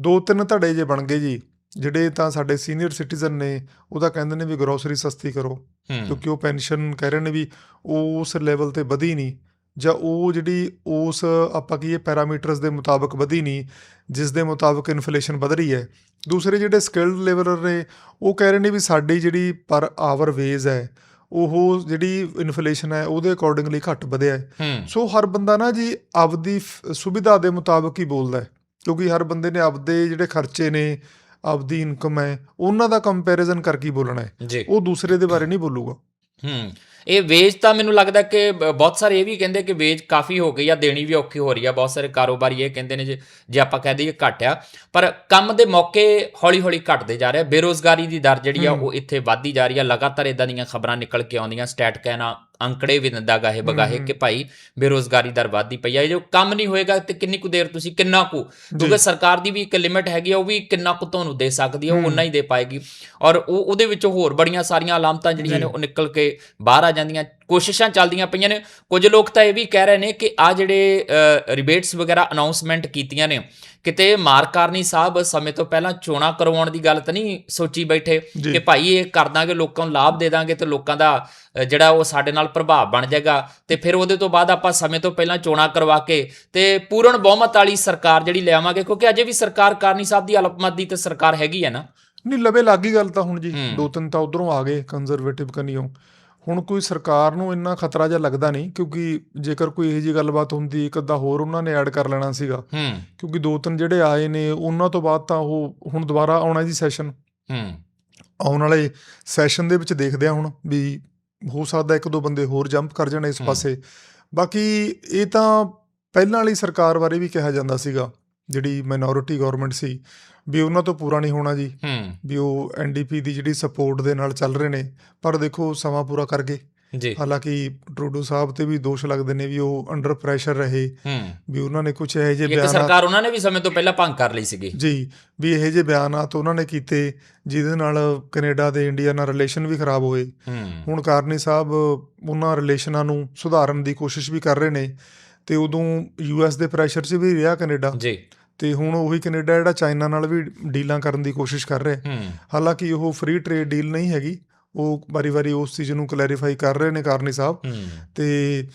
ਦੋ ਤਿੰਨ ਧੜੇ ਜੇ ਬਣ ਗਏ ਜੀ। ਜਿਹੜੇ ਤਾਂ ਸਾਡੇ ਸੀਨੀਅਰ ਸਿਟੀਜ਼ਨ ਨੇ ਉਹ ਤਾਂ ਕਹਿੰਦੇ ਨੇ ਵੀ ਗਰੋਸਰੀ ਸਸਤੀ ਕਰੋ। ਕਿਉਂਕਿ ਉਹ ਪੈਨਸ਼ਨ ਕਹਿ ਰਹੇ ਨੇ ਵੀ ਉਸ ਲੈਵਲ ਤੇ ਵਧੀ ਨਹੀਂ। ਜਾਂ ਉਹ ਜਿਹੜੀ ਉਸ ਆਪਾਂ ਕਹੀਏ ਪੈਰਾਮੀਟਰਸ ਦੇ ਮੁਤਾਬਕ ਵਧੀ ਨਹੀਂ ਜਿਸ ਦੇ ਮੁਤਾਬਕ ਇਨਫਲੇਸ਼ਨ ਵਧ ਰਹੀ ਹੈ। ਦੂਸਰੇ ਜਿਹੜੇ ਸਕਿਲਡ ਲੈਵਲਰ ਨੇ ਉਹ ਕਹਿ ਰਹੇ ਨੇ ਵੀ ਸਾਡੀ ਜਿਹੜੀ ਪਰ ਆਵਰ ਵੇਜ ਹੈ ਉਹ ਜਿਹੜੀ ਇਨਫਲੇਸ਼ਨ ਹੈ ਉਹਦੇ ਅਕੋਰਡਿੰਗਲੀ ਘੱਟ ਵਧਿਆ ਹੈ। ਸੋ ਹਰ ਬੰਦਾ ਨਾ ਜੀ ਆਪਦੀ ਸੁਵਿਧਾ ਦੇ ਮੁਤਾਬਕ ਹੀ ਬੋਲਦਾ ਹੈ। ਕਿਉਂਕਿ ਹਰ ਬੰਦੇ ਨੇ ਆਪਦੇ ਜਿਹੜੇ ਖਰਚੇ ਨੇ ਆਪਦੀ ਇਨਕਮ ਹੈ ਉਹਨਾਂ ਦਾ ਕੰਪੈਰੀਜ਼ਨ ਕਰਕੇ ਬੋਲਣਾ ਹੈ। ਉਹ ਦੂਸਰੇ ਦੇ ਬਾਰੇ ਨਹੀਂ ਬੋਲੂਗਾ। ਹੂੰ ਇਹ ਵੇਜ ਤਾਂ ਮੈਨੂੰ ਲੱਗਦਾ ਕਿ ਬਹੁਤ ਸਾਰੇ ਇਹ ਵੀ ਕਹਿੰਦੇ ਕਿ ਵੇਜ ਕਾਫੀ ਹੋ ਗਈ ਆ ਦੇਣੀ ਵੀ ਔਖੀ ਹੋ ਰਹੀ ਆ ਬਹੁਤ ਸਾਰੇ ਕਾਰੋਬਾਰੀ ਇਹ ਕਹਿੰਦੇ ਨੇ ਜੇ ਜੇ ਆਪਾਂ ਕਹਿ ਦਈਏ ਘੱਟ ਆ। ਪਰ ਕੰਮ ਦੇ ਮੌਕੇ ਹੌਲੀ-ਹੌਲੀ ਘਟਦੇ ਜਾ ਰਹੇ ਆ। ਬੇਰੋਜ਼ਗਾਰੀ ਦੀ ਦਰ ਜਿਹੜੀ ਆ। ਉਹ ਇੱਥੇ ਵੱਧਦੀ ਜਾ ਰਹੀ ਆ। ਲਗਾਤਾਰ ਇਦਾਂ ਦੀਆਂ ਖਬਰਾਂ ਨਿਕਲ ਕੇ ਆਉਂਦੀਆਂ ਸਟੈਟ ਕਹਿਣਾ ਅੰਕੜੇ ਵੀ ਦਿੰਦਾ ਗਾਹੇ ਬਗਾਹੇ ਹੂੰ। ਕਿ ਭਾਈ ਬੇਰੋਜ਼ਗਾਰੀ ਦਰ ਵੱਧਦੀ ਪਈ ਆ ਇਹ ਜੋ ਕੰਮ ਨਹੀਂ ਹੋਏਗਾ ਤੇ ਕਿੰਨੀ ਕੁ ਦੇਰ ਤੁਸੀਂ ਕਿੰਨਾ ਕੁ ਕਿਉਂਕਿ ਸਰਕਾਰ ਦੀ ਵੀ ਇੱਕ ਲਿਮਿਟ ਹੈਗੀ ਆ ਉਹ ਵੀ ਕਿੰਨਾ ਕੁ ਤੁਹਾਨੂੰ ਦੇ ਸਕਦੀ ਆ ਉਹ ਹੂੰ। ਉਨਾ ਹੀ ਦੇ ਪਾਏਗੀ ਔਰ ਉਹ ਉਹਦੇ ਵਿੱਚੋਂ ਹੋਰ ਬੜੀਆਂ ਸਾਰੀਆਂ ਅਲਾਮਤਾਂ ਜਿਹੜੀਆਂ। ਨੇ ਉਹ ਨਿਕਲ ਕੇ ਬਾਹਰ ਆ ਜਾਂਦੀਆਂ ਕੋਸ਼ਿਸ਼ਾਂ ਚੱਲਦੀਆਂ ਪਈਆਂ ਨੇ ਕੁਝ ਲੋਕ ਤਾਂ ਇਹ ਵੀ ਕਹਿ ਰਹੇ ਨੇ ਕਿ ਆ ਜਿਹੜੇ ਰਿਬੇਟਸ ਵਗੈਰਾ ਅਨਾਉਂਸਮੈਂਟ ਕੀਤੀਆਂ ਨੇ ਕਿਤੇ ਮਾਰਕਾਰਨੀ ਸਾਹਿਬ ਸਮੇਂ ਤੋਂ ਪਹਿਲਾਂ ਚੋਣਾਂ ਕਰਵਾਉਣ ਦੀ ਗੱਲ ਤਾਂ ਨਹੀਂ ਸੋਚੀ ਬੈਠੇ। ਕਿ ਭਾਈ ਇਹ ਕਰ ਦਾਂਗੇ ਲੋਕਾਂ ਨੂੰ ਲਾਭ ਦੇ ਦਾਂਗੇ ਤੇ ਲੋਕਾਂ ਦਾ ਜਿਹੜਾ ਉਹ ਸਾਡੇ ਨਾਲ ਪ੍ਰਭਾਵ ਬਣ ਜਾਏਗਾ ਤੇ ਫਿਰ ਉਹਦੇ ਤੋਂ ਬਾਅਦ ਆਪਾਂ ਸਮੇਂ ਤੋਂ ਪਹਿਲਾਂ ਚੋਣਾਂ ਕਰਵਾ ਕੇ ਤੇ ਪੂਰਨ ਬਹੁਮਤ ਵਾਲੀ ਸਰਕਾਰ ਜਿਹੜੀ ਲਿਆਵਾਂਗੇ ਕਿਉਂਕਿ ਅਜੇ ਵੀ ਸਰਕਾਰ ਕਾਰਨੀ ਸਾਹਿਬ ਦੀ ਅਲਪਮਤ ਦੀ ਤੇ ਸਰਕਾਰ ਹੈਗੀ ਹੈ ਨਾ ਨਹੀਂ ਲਵੇ ਲੱਗੀ ਗੱਲ ਤਾਂ ਹੁਣ ਜੀ। ਦੋ ਤਿੰਨ ਤਾਂ ਉਧਰੋਂ ਆ ਗਏ ਕੰਜ਼ਰਵੇਟਿਵ ਕਨੀਓ ਹੁਣ ਕੋਈ ਸਰਕਾਰ ਨੂੰ ਇੰਨਾ ਖਤਰਾ ਜਿਹਾ ਲੱਗਦਾ ਨਹੀਂ ਕਿਉਂਕਿ ਜੇਕਰ ਕੋਈ ਇਹੋ ਜਿਹੀ ਗੱਲਬਾਤ ਹੁੰਦੀ ਇੱਕ ਅੱਧਾ ਹੋਰ ਉਹਨਾਂ ਨੇ ਐਡ ਕਰ ਲੈਣਾ ਸੀਗਾ। ਹੂੰ। ਕਿਉਂਕਿ ਦੋ ਤਿੰਨ ਜਿਹੜੇ ਆਏ ਨੇ ਉਹਨਾਂ ਤੋਂ ਬਾਅਦ ਤਾਂ ਉਹ ਹੁਣ ਦੁਬਾਰਾ ਆਉਣਾ ਜੀ ਸੈਸ਼ਨ ਹੂੰ। ਆਉਣ ਵਾਲੇ ਸੈਸ਼ਨ ਦੇ ਵਿੱਚ ਦੇਖਦੇ ਆ ਹੁਣ ਵੀ ਹੋ ਸਕਦਾ ਇੱਕ ਦੋ ਬੰਦੇ ਹੋਰ ਜੰਪ ਕਰ ਜਾਣ ਇਸ। ਪਾਸੇ। ਬਾਕੀ ਇਹ ਤਾਂ ਪਹਿਲਾਂ ਵਾਲੀ ਸਰਕਾਰ ਬਾਰੇ ਵੀ ਕਿਹਾ ਜਾਂਦਾ ਸੀਗਾ ਜਿਹੜੀ ਮਾਈਨੋਰਿਟੀ ਗਵਰਨਮੈਂਟ ਸੀ। ਵੀ ਉਹਨਾਂ ਤੋਂ ਪੂਰਾ ਨਹੀਂ ਹੋਣਾ ਜੀ। ਵੀ ਉਹ ਐਨਡੀਪੀ ਦੀ ਜਿਹੜੀ ਸਪੋਰਟ ਦੇ ਨਾਲ ਚੱਲ ਰਹੇ ਨੇ ਪਰ ਦੇਖੋ ਸਮਾਂ ਪੂਰਾ ਕਰ ਗਏ। ਜੀ। ਹਾਲਾਂਕਿ ਟਰੂਡੋ ਸਾਹਿਬ ਤੇ ਵੀ ਦੋਸ਼ ਲੱਗਦੇ ਨੇ ਵੀ ਉਹ ਅੰਡਰ ਪ੍ਰੈਸ਼ਰ ਰਹੇ। ਹੂੰ। ਵੀ ਉਹਨਾਂ ਨੇ ਕੁਝ ਇਹੋ ਜਿਹੇ ਇੱਕ ਬਿਆਨ ਸਰਕਾਰ ਉਹਨਾਂ ਨੇ ਵੀ ਸਮੇਂ ਤੋਂ ਪਹਿਲਾਂ ਭੰਗ ਕਰ ਲਈ ਸੀਗੀ। ਜੀ ਵੀ ਇਹੋ ਜਿਹੇ ਬਿਆਨਾਤ ਉਹਨਾਂ ਨੇ ਕੀਤੇ ਜਿਹਦੇ ਨਾਲ ਕੈਨੇਡਾ ਤੇ ਇੰਡੀਆ ਨਾਲ ਰਿਲੇਸ਼ਨ ਵੀ ਖਰਾਬ ਹੋਏ। ਹੁਣ ਕਾਰਨੀ ਸਾਹਿਬ ਉਹਨਾਂ ਰਿਲੇਸ਼ਨਾਂ ਨੂੰ ਸੁਧਾਰਨ ਦੀ ਕੋਸ਼ਿਸ਼ ਵੀ ਕਰ ਰਹੇ ਨੇ ਤੇ ਉਦੋਂ ਯੂਐਸ ਦੇ ਪ੍ਰੈਸ਼ਰ 'ਚ ਵੀ ਰਿਹਾ ਕੈਨੇਡਾ। ਜੀ। ਤੇ ਹੁਣ ਉਹੀ ਕੈਨੇਡਾ ਜਿਹੜਾ ਚਾਈਨਾ ਨਾਲ ਵੀ ਡੀਲਾਂ ਕਰਨ ਦੀ ਕੋਸ਼ਿਸ਼ ਕਰ ਰਿਹਾ। ਹਾਲਾਂਕਿ ਉਹ ਫ੍ਰੀ ਟ੍ਰੇਡ ਡੀਲ ਨਹੀਂ ਹੈਗੀ। ਉਹ ਵਾਰੀ-ਵਾਰੀ ਉਸ ਚੀਜ਼ ਨੂੰ ਕਲੈਰੀਫਾਈ ਕਰ ਰਹੇ ਨੇ ਕਾਰਨੀ ਸਾਹਿਬ। ਤੇ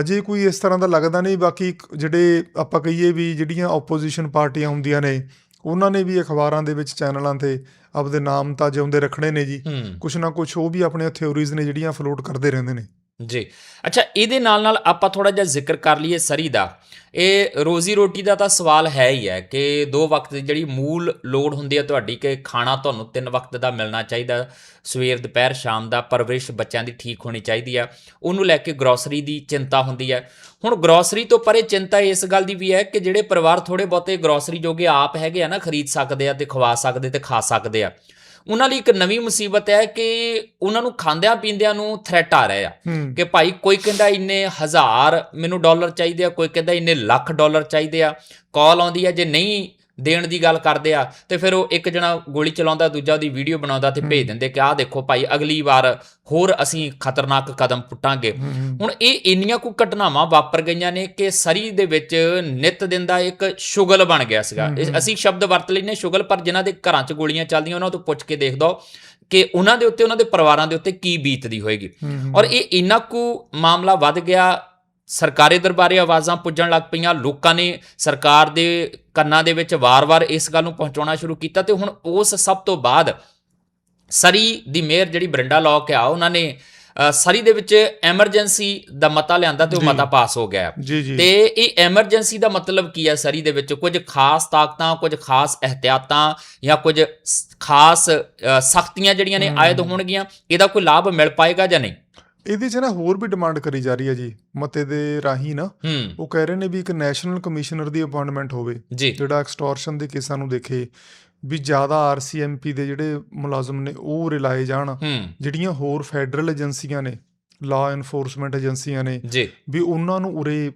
ਹਜੇ ਕੋਈ ਇਸ ਤਰ੍ਹਾਂ ਦਾ ਲੱਗਦਾ ਨਹੀਂ। ਬਾਕੀ ਜਿਹੜੇ ਆਪਾਂ ਕਹੀਏ ਵੀ ਜਿਹੜੀਆਂ ਆਪੋਜੀਸ਼ਨ ਪਾਰਟੀਆਂ ਹੁੰਦੀਆਂ ਨੇ ਉਹਨਾਂ ਨੇ ਵੀ ਅਖਬਾਰਾਂ ਦੇ ਵਿੱਚ ਚੈਨਲਾਂ ਤੇ ਆਪਦੇ ਨਾਮ ਤਾਂ ਜਿਉਂਦੇ ਰੱਖਣੇ ਨੇ ਜੀ। ਕੁਛ ਨਾ ਕੁਛ ਉਹ ਵੀ ਆਪਣੀਆਂ ਥਿਉਰੀਜ਼ ਨੇ ਜਿਹੜੀਆਂ ਫਲੋਟ ਕਰਦੇ ਰਹਿੰਦੇ ਨੇ। ਜੀ। ਅੱਛਾ, ਇਹਦੇ ਨਾਲ ਨਾਲ ਆਪਾਂ ਥੋੜਾ ਜਿਹਾ ਜ਼ਿਕਰ ਕਰ ਲਈਏ ਸਰੀ ਦਾ। ਇਹ ਰੋਜ਼ੀ ਰੋਟੀ ਦਾ ਤਾਂ ਸਵਾਲ ਹੈ ਹੀ ਹੈ ਕਿ ਦੋ ਵਕਤ ਦੀ ਜਿਹੜੀ ਮੂਲ ਲੋੜ ਹੁੰਦੀ ਹੈ ਤੁਹਾਡੀ ਕਿ ਖਾਣਾ ਤੁਹਾਨੂੰ ਤਿੰਨ ਵਕਤ ਦਾ ਮਿਲਣਾ ਚਾਹੀਦਾ, ਸਵੇਰ, ਦੁਪਹਿਰ, ਸ਼ਾਮ ਦਾ ਪਰਵਰਿਸ਼ ਬੱਚਿਆਂ ਦੀ ਠੀਕ ਹੋਣੀ ਚਾਹੀਦੀ ਆ ਉਹਨੂੰ ਲੈ ਕੇ ਗਰੋਸਰੀ ਦੀ ਚਿੰਤਾ ਹੁੰਦੀ ਹੈ। ਹੁਣ ਗਰੋਸਰੀ ਤੋਂ ਪਰੇ ਚਿੰਤਾ ਇਸ ਗੱਲ ਦੀ ਵੀ ਹੈ ਕਿ ਜਿਹੜੇ ਪਰਿਵਾਰ ਥੋੜੇ ਬਹੁਤੇ ਗਰੋਸਰੀ ਜੋਗੇ ਆਪ ਹੈਗੇ ਆ ਨਾ, ਖਰੀਦ ਸਕਦੇ ਆ ਤੇ ਖਵਾ ਸਕਦੇ ਤੇ ਖਾ ਸਕਦੇ ਆ। ਉਹਨਾਂ ਲਈ ਇੱਕ ਨਵੀਂ ਮੁਸੀਬਤ ਹੈ ਕਿ ਉਹਨਾਂ ਨੂੰ ਖਾਂਦਿਆਂ ਪੀਂਦਿਆਂ ਨੂੰ ਥ੍ਰੈਟ ਆ ਰਿਹਾ ਆ ਹੂੰ। ਕਿ ਭਾਈ ਕੋਈ ਕਹਿੰਦਾ ਇੰਨੇ ਹਜ਼ਾਰ ਮੈਨੂੰ ਡਾਲਰ ਚਾਹੀਦੇ ਆ ਕੋਈ ਕਹਿੰਦਾ ਇੰਨੇ ਲੱਖ ਡਾਲਰ ਚਾਹੀਦੇ ਆ ਕਾਲ ਆਉਂਦੀ ਆ ਜੇ ਨਹੀਂ ਦੇਣ ਦੀ ਗੱਲ ਕਰਦੇ ਆ ਤੇ ਫਿਰ ਉਹ ਇੱਕ ਜਣਾ ਗੋਲੀ ਚਲਾਉਂਦਾ ਦੂਜਾ ਉਹਦੀ ਵੀਡੀਓ ਬਣਾਉਂਦਾ ਤੇ ਭੇਜ ਦਿੰਦੇ ਕਿ ਆਹ ਦੇਖੋ ਭਾਈ ਅਗਲੀ ਵਾਰ ਹੋਰ ਅਸੀਂ ਖਤਰਨਾਕ ਕਦਮ ਪੁੱਟਾਂਗੇ। ਹੁਣ ਇਹ ਇੰਨੀਆਂ ਕੁ ਘਟਨਾਵਾਂ ਵਾਪਰ ਗਈਆਂ ਨੇ ਕਿ ਸਰੀ ਦੇ ਵਿੱਚ ਨਿਤ ਦਿਨ ਦਾ ਇੱਕ ਸ਼ੁਗਲ ਬਣ ਗਿਆ ਸੀਗਾ। ਅਸੀਂ ਸ਼ਬਦ ਵਰਤ ਲੈਨੇ ਸ਼ੁਗਲ ਪਰ ਜਿਨ੍ਹਾਂ ਦੇ ਘਰਾਂ 'ਚ ਗੋਲੀਆਂ ਚੱਲਦੀਆਂ ਉਹਨਾਂ ਤੋਂ ਪੁੱਛ ਕੇ ਦੇਖ ਦੋ ਕਿ ਉਹਨਾਂ ਦੇ ਉੱਤੇ ਉਹਨਾਂ ਦੇ ਪਰਿਵਾਰਾਂ ਦੇ ਉੱਤੇ ਕੀ ਬੀਤਦੀ ਹੋਏਗੀ। ਔਰ ਇਹ ਇੰਨਾ ਕੁ ਮਾਮਲਾ ਵੱਧ ਗਿਆ ਸਰਕਾਰੀ ਦਰਬਾਰੇ ਆਵਾਜ਼ਾਂ ਪੁੱਜਣ ਲੱਗ ਪਈਆਂ। ਲੋਕਾਂ ਨੇ ਸਰਕਾਰ ਦੇ ਕੰਨਾਂ ਦੇ ਵਿੱਚ ਵਾਰ-ਵਾਰ ਇਸ ਗੱਲ ਨੂੰ ਪਹੁੰਚਾਉਣਾ ਸ਼ੁਰੂ ਕੀਤਾ ਤੇ ਹੁਣ ਉਸ ਸਭ ਤੋਂ ਬਾਅਦ ਸਰੀ ਦੀ ਮੇਅਰ ਜਿਹੜੀ ਬਰਿੰਡਾ ਲੌਕ ਆ ਉਹਨਾਂ ਨੇ ਸਰੀ ਦੇ ਵਿੱਚ ਐਮਰਜੈਂਸੀ ਦਾ ਮਤਾ ਲਿਆਂਦਾ ਤੇ ਉਹ। ਮਤਾ ਪਾਸ ਹੋ ਗਿਆ। ਤੇ ਇਹ ਐਮਰਜੈਂਸੀ ਦਾ ਮਤਲਬ ਕੀ ਹੈ ਸਰੀ ਦੇ ਵਿੱਚ? ਕੁਝ ਖਾਸ ਤਾਕਤਾਂ ਕੁਝ ਖਾਸ ਅਹਤਿਆਤਾਂ ਜਾਂ ਕੁਝ ਖਾਸ ਸਖਤੀਆਂ ਜਿਹੜੀਆਂ ਨੇ। ਆਇਦ ਹੋਣਗੀਆਂ ਇਹਦਾ ਕੋਈ ਲਾਭ ਮਿਲ ਪਾਏਗਾ ਜਾਂ ਨਹੀਂ? ਇਹਦੇ 'ਚ ਨਾ ਹੋਰ ਵੀ ਡਿਮਾਂਡ ਕਰੀ ਜਾ ਰਹੀ ਹੈ ਜੀ ਮਤੇ ਦੇ ਰਾਹੀਂ ਨਾ ਹੂੰ। ਉਹ ਕਹਿ ਰਹੇ ਨੇ ਵੀ ਇੱਕ ਨੈਸ਼ਨਲ ਕਮਿਸ਼ਨਰ ਦੀ ਅਪਾਇੰਟਮੈਂਟ ਹੋਵੇ ਜੀ। ਜਿਹੜਾ ਐਕਸਟੋਰਸ਼ਨ ਦੇ ਕੇਸਾਂ ਨੂੰ ਦੇਖੇ ਵੀ ਜ਼ਿਆਦਾ ਆਰਸੀਐਮਪੀ ਦੇ ਜਿਹੜੇ ਮੁਲਾਜ਼ਮ ਨੇ ਉਹ ਰਿਲਾਏ ਜਾਣ। ਹੂੰ। ਜਿਹੜੀਆਂ ਹੋਰ ਫੈਡਰਲ ਏਜੰਸੀਆਂ ਨੇ ਲਾ ਐਨਫੋਰਸਮੈਂਟ ਏਜੰਸੀਆਂ ਨੇ ਜੀ। ਵੀ ਉਹਨਾਂ ਨੂੰ ਉਰੇ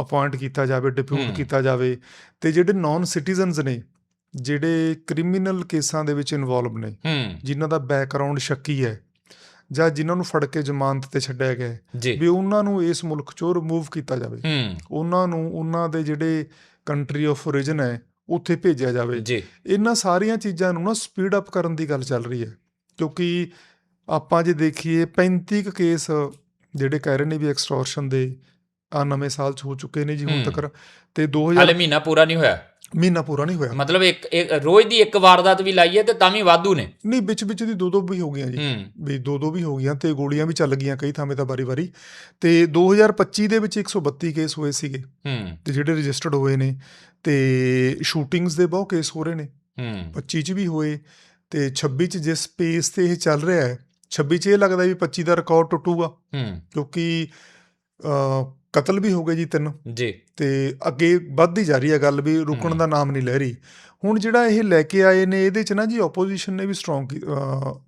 ਅਪਾਇੰਟ ਕੀਤਾ ਜਾਵੇ ਹੂੰ। ਡਿਪਿਊਟ ਕੀਤਾ ਜਾਵੇ। ਤੇ ਜਿਹੜੇ ਨਾਨ ਸਿਟੀਜ਼ਨਸ ਨੇ ਜਿਹੜੇ ਕ੍ਰਿਮੀਨਲ ਕੇਸਾਂ ਦੇ ਵਿੱਚ ਇਨਵੋਲਵ ਨੇ ਹੂੰ। ਜਿਨ੍ਹਾਂ ਦਾ ਬੈਕਗ੍ਰਾਉਂਡ ਸ਼ੱਕੀ ਹੈ ਜਾਂ ਜਿਨ੍ਹਾਂ ਨੂੰ ਫੜ ਕੇ ਜ਼ਮਾਨਤ ਤੇ ਛੱਡਿਆ ਗਿਆ ਵੀ ਉਹਨਾਂ ਨੂੰ ਇਸ ਮੁਲਕ ਚੋਂ ਰਿਮੂਵ ਕੀਤਾ ਜਾਵੇ। ਉਹਨਾਂ ਨੂੰ ਉਹਨਾਂ ਦੇ ਜਿਹੜੇ ਕੰਟਰੀ ਆਫ origin ਹੈ ਉੱਥੇ ਭੇਜਿਆ ਜਾਵੇ। ਇਹਨਾਂ ਸਾਰੀਆਂ ਚੀਜ਼ਾਂ ਨੂੰ ਨਾ ਸਪੀਡ ਅਪ ਕਰਨ ਦੀ ਗੱਲ ਚੱਲ ਰਹੀ ਹੈ। ਕਿਉਂਕਿ ਆਪਾਂ ਜੇ ਦੇਖੀਏ 35 ਕੁ ਕੇਸ ਜਿਹੜੇ ਕਹਿ ਰਹੇ ਨੇ ਵੀ ਐਕਸਟੋਰਸ਼ਨ ਦੇ ਆ ਨਵੇਂ ਸਾਲ ਚ ਹੋ ਚੁੱਕੇ ਨੇ ਜੀ ਹੁਣ। ਤੱਕ। ਤੇ ਹਾਲੇ 2000 ਮਹੀਨਾ ਪੂਰਾ ਨਹੀਂ ਹੋਇਆ। ਮਹੀਨਾ ਪੂਰਾ ਨਹੀਂ ਹੋਇਆ। ਮਤਲਬ ਇੱਕ ਇੱਕ ਰੋਜ਼ ਦੀ ਇੱਕ ਵਾਰਦਾਤ ਵੀ ਲਾਈਏ ਤੇ ਤਾਂ ਵੀ ਵਾਧੂ ਨੇ। ਨਹੀਂ ਵਿੱਚ ਵਿੱਚ ਦੀ ਦੋ ਦੋ ਵੀ ਹੋ ਗਈਆਂ ਜੀ। ਹੂੰ। ਵੀ ਦੋ ਦੋ ਵੀ ਹੋ ਗਈਆਂ ਤੇ ਗੋਲੀਆਂ ਵੀ ਚੱਲ ਗਈਆਂ ਕਈ ਥਾਵੇਂ ਤਾਂ ਵਾਰੀ-ਵਾਰੀ। ਤੇ 2025 ਦੇ ਵਿੱਚ 132 ਕੇਸ ਹੋਏ ਸੀਗੇ। ਹੂੰ। ਤੇ ਜਿਹੜੇ ਰਜਿਸਟਰਡ ਹੋਏ ਨੇ ਤੇ ਸ਼ੂਟਿੰਗਸ ਦੇ ਬਹੁਤ ਕੇਸ ਹੋ ਰਹੇ ਨੇ। ਹੂੰ। 25 ਚ ਵੀ ਹੋਏ ਤੇ 26 ਚ ਜਿਸ ਪੇਸ ਤੇ ਇਹ ਚੱਲ ਰਿਹਾ ਹੈ 26 ਚ ਇਹ ਲੱਗਦਾ ਵੀ 25 ਦਾ ਰਿਕਾਰਡ ਟੁੱਟੂਗਾ। ਹੂੰ। ਕਿਉਂਕਿ ਅ, ਕਤਲ ਵੀ ਹੋ ਗਏ ਜੀ ਤਿੰਨ। ਜੀ। ਤੇ ਅੱਗੇ ਵੱਧਦੀ ਜਾ ਰਹੀ ਹੈ ਗੱਲ ਵੀ ਰੁਕਣ। ਦਾ ਨਾਮ ਨਹੀਂ ਲੈ ਰਹੀ। ਹੁਣ ਜਿਹੜਾ ਇਹ ਲੈ ਕੇ ਆਏ ਨੇ ਇਹਦੇ ਚ ਨਾ ਜੀ ਆਪੋਜੀਸ਼ਨ ਨੇ ਵੀ ਸਟਰੋਂਗ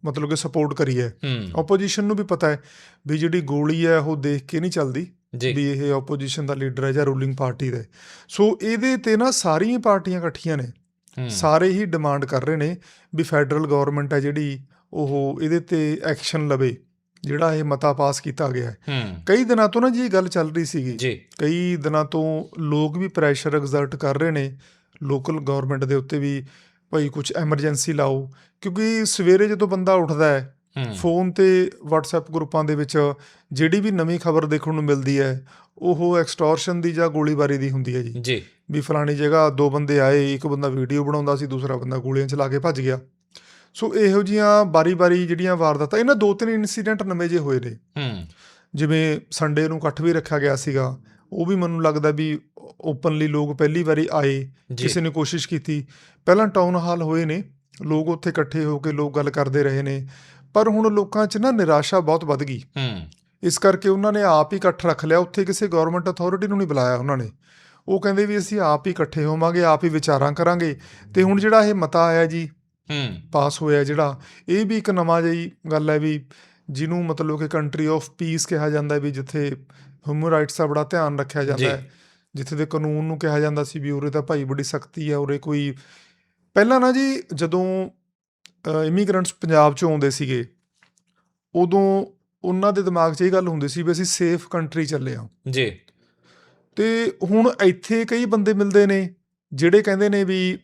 ਮਤਲਬ ਕਿ ਸਪੋਰਟ ਕਰੀ ਹੈ। ਆਪੋਜੀਸ਼ਨ ਨੂੰ ਵੀ ਪਤਾ ਹੈ ਵੀ ਜਿਹੜੀ ਗੋਲੀ ਹੈ ਉਹ ਦੇਖ ਕੇ ਨਹੀਂ ਚੱਲਦੀ ਵੀ ਇਹ ਆਪੋਜੀਸ਼ਨ ਦਾ ਲੀਡਰ ਹੈ ਜਾਂ ਰੂਲਿੰਗ ਪਾਰਟੀ ਦਾ। ਸੋ ਇਹਦੇ ਤੇ ਨਾ ਸਾਰੀਆਂ ਪਾਰਟੀਆਂ ਇਕੱਠੀਆਂ ਨੇ। ਸਾਰੇ ਹੀ ਡਿਮਾਂਡ ਕਰ ਰਹੇ ਨੇ ਵੀ ਫੈਡਰਲ ਗਵਰਨਮੈਂਟ ਹੈ ਜਿਹੜੀ ਉਹ ਇਹਦੇ ਤੇ ਐਕਸ਼ਨ ਲਵੇ। ਜਿਹੜਾ ਇਹ ਮਤਾ ਪਾਸ ਕੀਤਾ ਗਿਆ ਹੈ। ਕਈ ਦਿਨਾਂ ਤੋਂ ਨਾ ਜੀ ਇਹ ਗੱਲ ਚੱਲ ਰਹੀ ਸੀਗੀ। ਜੀ। ਕਈ ਦਿਨਾਂ ਤੋਂ ਲੋਕ ਵੀ ਪ੍ਰੈਸ਼ਰ ਐਗਜ਼ਰਟ ਕਰ ਰਹੇ ਨੇ। ਲੋਕਲ ਗਵਰਨਮੈਂਟ ਦੇ ਉੱਤੇ ਵੀ ਭਾਈ ਕੁਝ ਐਮਰਜੈਂਸੀ ਲਾਓ। ਕਿਉਂਕਿ ਸਵੇਰੇ ਜਦੋਂ ਬੰਦਾ ਉੱਠਦਾ ਹੈ ਹੂੰ। ਫੋਨ ਤੇ WhatsApp ਗਰੁੱਪਾਂ ਦੇ ਵਿੱਚ ਜਿਹੜੀ ਵੀ ਨਵੀਂ ਖਬਰ ਦੇਖਣ ਨੂੰ ਮਿਲਦੀ ਹੈ ਉਹ ਐਕਸਟੋਰਸ਼ਨ ਦੀ ਜਾਂ ਗੋਲੀਬਾਰੀ ਦੀ ਹੁੰਦੀ ਹੈ ਜੀ। ਜੀ। ਵੀ ਫਲਾਣੀ ਜਗ੍ਹਾ ਦੋ ਬੰਦੇ ਆਏ ਇੱਕ ਬੰਦਾ ਵੀਡੀਓ ਬਣਾਉਂਦਾ ਸੀ ਦੂਸਰਾ ਬੰਦਾ ਗੋਲੀਆਂ ਚਲਾ ਕੇ ਭੱਜ ਗਿਆ। ਸੋ ਇਹੋ ਜੀਆਂ ਬਾਰੀ-ਬਾਰੀ ਜਿਹੜੀਆਂ ਵਾਰਦਾਤਾਂ ਇਹਨਾਂ ਦੋ ਤਿੰਨ ਇਨਸੀਡੈਂਟ ਨਵੇਂ ਜੇ ਹੋਏ ਨੇ। ਹੂੰ। ਜਿਵੇਂ ਸੰਡੇ ਨੂੰ ਇਕੱਠ ਵੀ ਰੱਖਿਆ ਗਿਆ ਸੀਗਾ ਉਹ ਵੀ ਮੈਨੂੰ ਲੱਗਦਾ ਵੀ ਓਪਨਲੀ ਲੋਕ ਪਹਿਲੀ ਵਾਰੀ ਆਏ ਕਿਸੇ ਨੇ ਕੋਸ਼ਿਸ਼ ਕੀਤੀ। ਪਹਿਲਾਂ ਟਾਊਨ ਹਾਲ ਹੋਏ ਨੇ ਲੋਕ ਉੱਥੇ ਇਕੱਠੇ ਹੋ ਕੇ ਲੋਕ ਗੱਲ ਕਰਦੇ ਰਹੇ ਨੇ ਪਰ ਹੁਣ ਲੋਕਾਂ 'ਚ ਨਾ ਨਿਰਾਸ਼ਾ ਬਹੁਤ ਵੱਧ ਗਈ। ਹੂੰ। ਇਸ ਕਰਕੇ ਉਹਨਾਂ ਨੇ ਆਪ ਹੀ ਇਕੱਠ ਰੱਖ ਲਿਆ ਉੱਥੇ ਕਿਸੇ ਗਵਰਨਮੈਂਟ ਅਥਾਰਟੀ ਨੂੰ ਨਹੀਂ ਬੁਲਾਇਆ ਉਹਨਾਂ ਨੇ। ਉਹ ਕਹਿੰਦੇ ਵੀ ਅਸੀਂ ਆਪ ਹੀ ਇਕੱਠੇ ਹੋਵਾਂਗੇ ਆਪ ਹੀ ਵਿਚਾਰਾਂ ਕਰਾਂਗੇ। ਤੇ ਹੁਣ ਜਿਹੜਾ ਇਹ ਮਤਾ ਆਇਆ ਜੀ ਪਾਸ ਹੋਇਆ ਜਿਹੜਾ ਇਹ ਵੀ ਇੱਕ ਨਵਾਂ ਜਿਹੀ ਗੱਲ ਹੈ ਵੀ ਜਿਹਨੂੰ ਮਤਲਬ ਕਿ ਕੰਟਰੀ ਆਫ ਪੀਸ ਕਿਹਾ ਜਾਂਦਾ ਹੈ ਵੀ ਜਿੱਥੇ ਹਿਊਮਨ ਰਾਈਟਸ ਦਾ ਬੜਾ ਧਿਆਨ ਰੱਖਿਆ। ਜਾਂਦਾ ਹੈ। ਜਿੱਥੇ ਦੇ ਕਾਨੂੰਨ ਨੂੰ ਕਿਹਾ ਜਾਂਦਾ ਸੀ ਵੀ ਉਰੇ ਤਾਂ ਭਾਈ ਬੜੀ ਸਖਤੀ ਹੈ ਉਰੇ ਕੋਈ ਪਹਿਲਾਂ ਨਾ ਜੀ ਜਦੋਂ ਇਮੀਗ੍ਰੈਂਟਸ ਪੰਜਾਬ ਚੋਂ ਆਉਂਦੇ ਸੀਗੇ ਉਦੋਂ ਉਹਨਾਂ ਦੇ ਦਿਮਾਗ 'ਚ ਇਹ ਗੱਲ ਹੁੰਦੀ ਸੀ ਵੀ ਅਸੀਂ ਸੇਫ ਕੰਟਰੀ ਚੱਲੇ ਆ ਜੀ। ਤੇ ਹੁਣ ਇੱਥੇ ਕਈ ਬੰਦੇ ਮਿਲਦੇ ਨੇ ਜਿਹੜੇ ਕਹਿੰਦੇ ਨੇ ਵੀ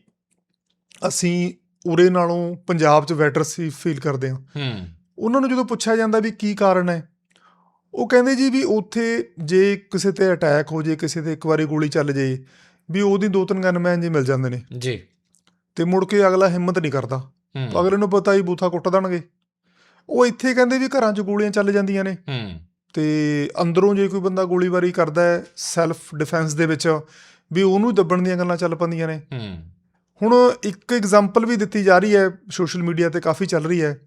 ਅਸੀਂ ਉਰੇ ਨਾਲੋਂ ਪੰਜਾਬ 'ਚ ਬੈਟਰ ਸੀ ਫੀਲ ਕਰਦੇ ਹਾਂ। ਹੂੰ। ਉਹਨਾਂ ਨੂੰ ਜਦੋਂ ਪੁੱਛਿਆ ਜਾਂਦਾ ਵੀ ਕੀ ਕਾਰਨ ਹੈ ਉਹ ਕਹਿੰਦੇ ਜੀ ਵੀ ਉੱਥੇ ਜੇ ਕਿਸੇ ਤੇ ਅਟੈਕ ਹੋ ਜੇ ਕਿਸੇ ਤੇ ਇੱਕ ਵਾਰੀ ਗੋਲੀ ਚੱਲ ਜੇ ਵੀ ਉਹਦੀ ਦੋ ਤਿੰਨ ਗਨਮੈਨ ਜੀ ਮਿਲ ਜਾਂਦੇ ਨੇ। ਜੀ। ਤੇ ਮੁੜ ਕੇ ਅਗਲਾ ਹਿੰਮਤ ਨਹੀਂ ਕਰਦਾ। ਹੂੰ। ਅਗਲੇ ਨੂੰ ਪਤਾ ਹੀ ਬੂਥਾ ਕੁੱਟ ਦੇਣਗੇ। ਉਹ ਇੱਥੇ ਕਹਿੰਦੇ ਵੀ ਘਰਾਂ 'ਚ ਗੋਲੀਆਂ ਚੱਲ ਜਾਂਦੀਆਂ ਨੇ। ਹੂੰ। ਤੇ ਅੰਦਰੋਂ ਜੇ ਕੋਈ ਬੰਦਾ ਗੋਲੀਬਾਰੀ ਕਰਦਾ ਹੈ ਸੈਲਫ ਡਿਫੈਂਸ ਦੇ ਵਿੱਚ ਵੀ ਉਹਨੂੰ ਦੱਬਣ ਦੀਆਂ ਗੱਲਾਂ ਚੱਲ ਪੈਂਦੀਆਂ ਨੇ। ਹੂੰ। ਹੁਣ ਇੱਕ ਐਗਜ਼ਾਮਪਲ ਵੀ ਦਿੱਤੀ ਜਾ ਰਹੀ ਹੈ ਸੋਸ਼ਲ ਮੀਡੀਆ ਤੇ ਕਾਫੀ ਚੱਲ ਰਹੀ ਹੈ।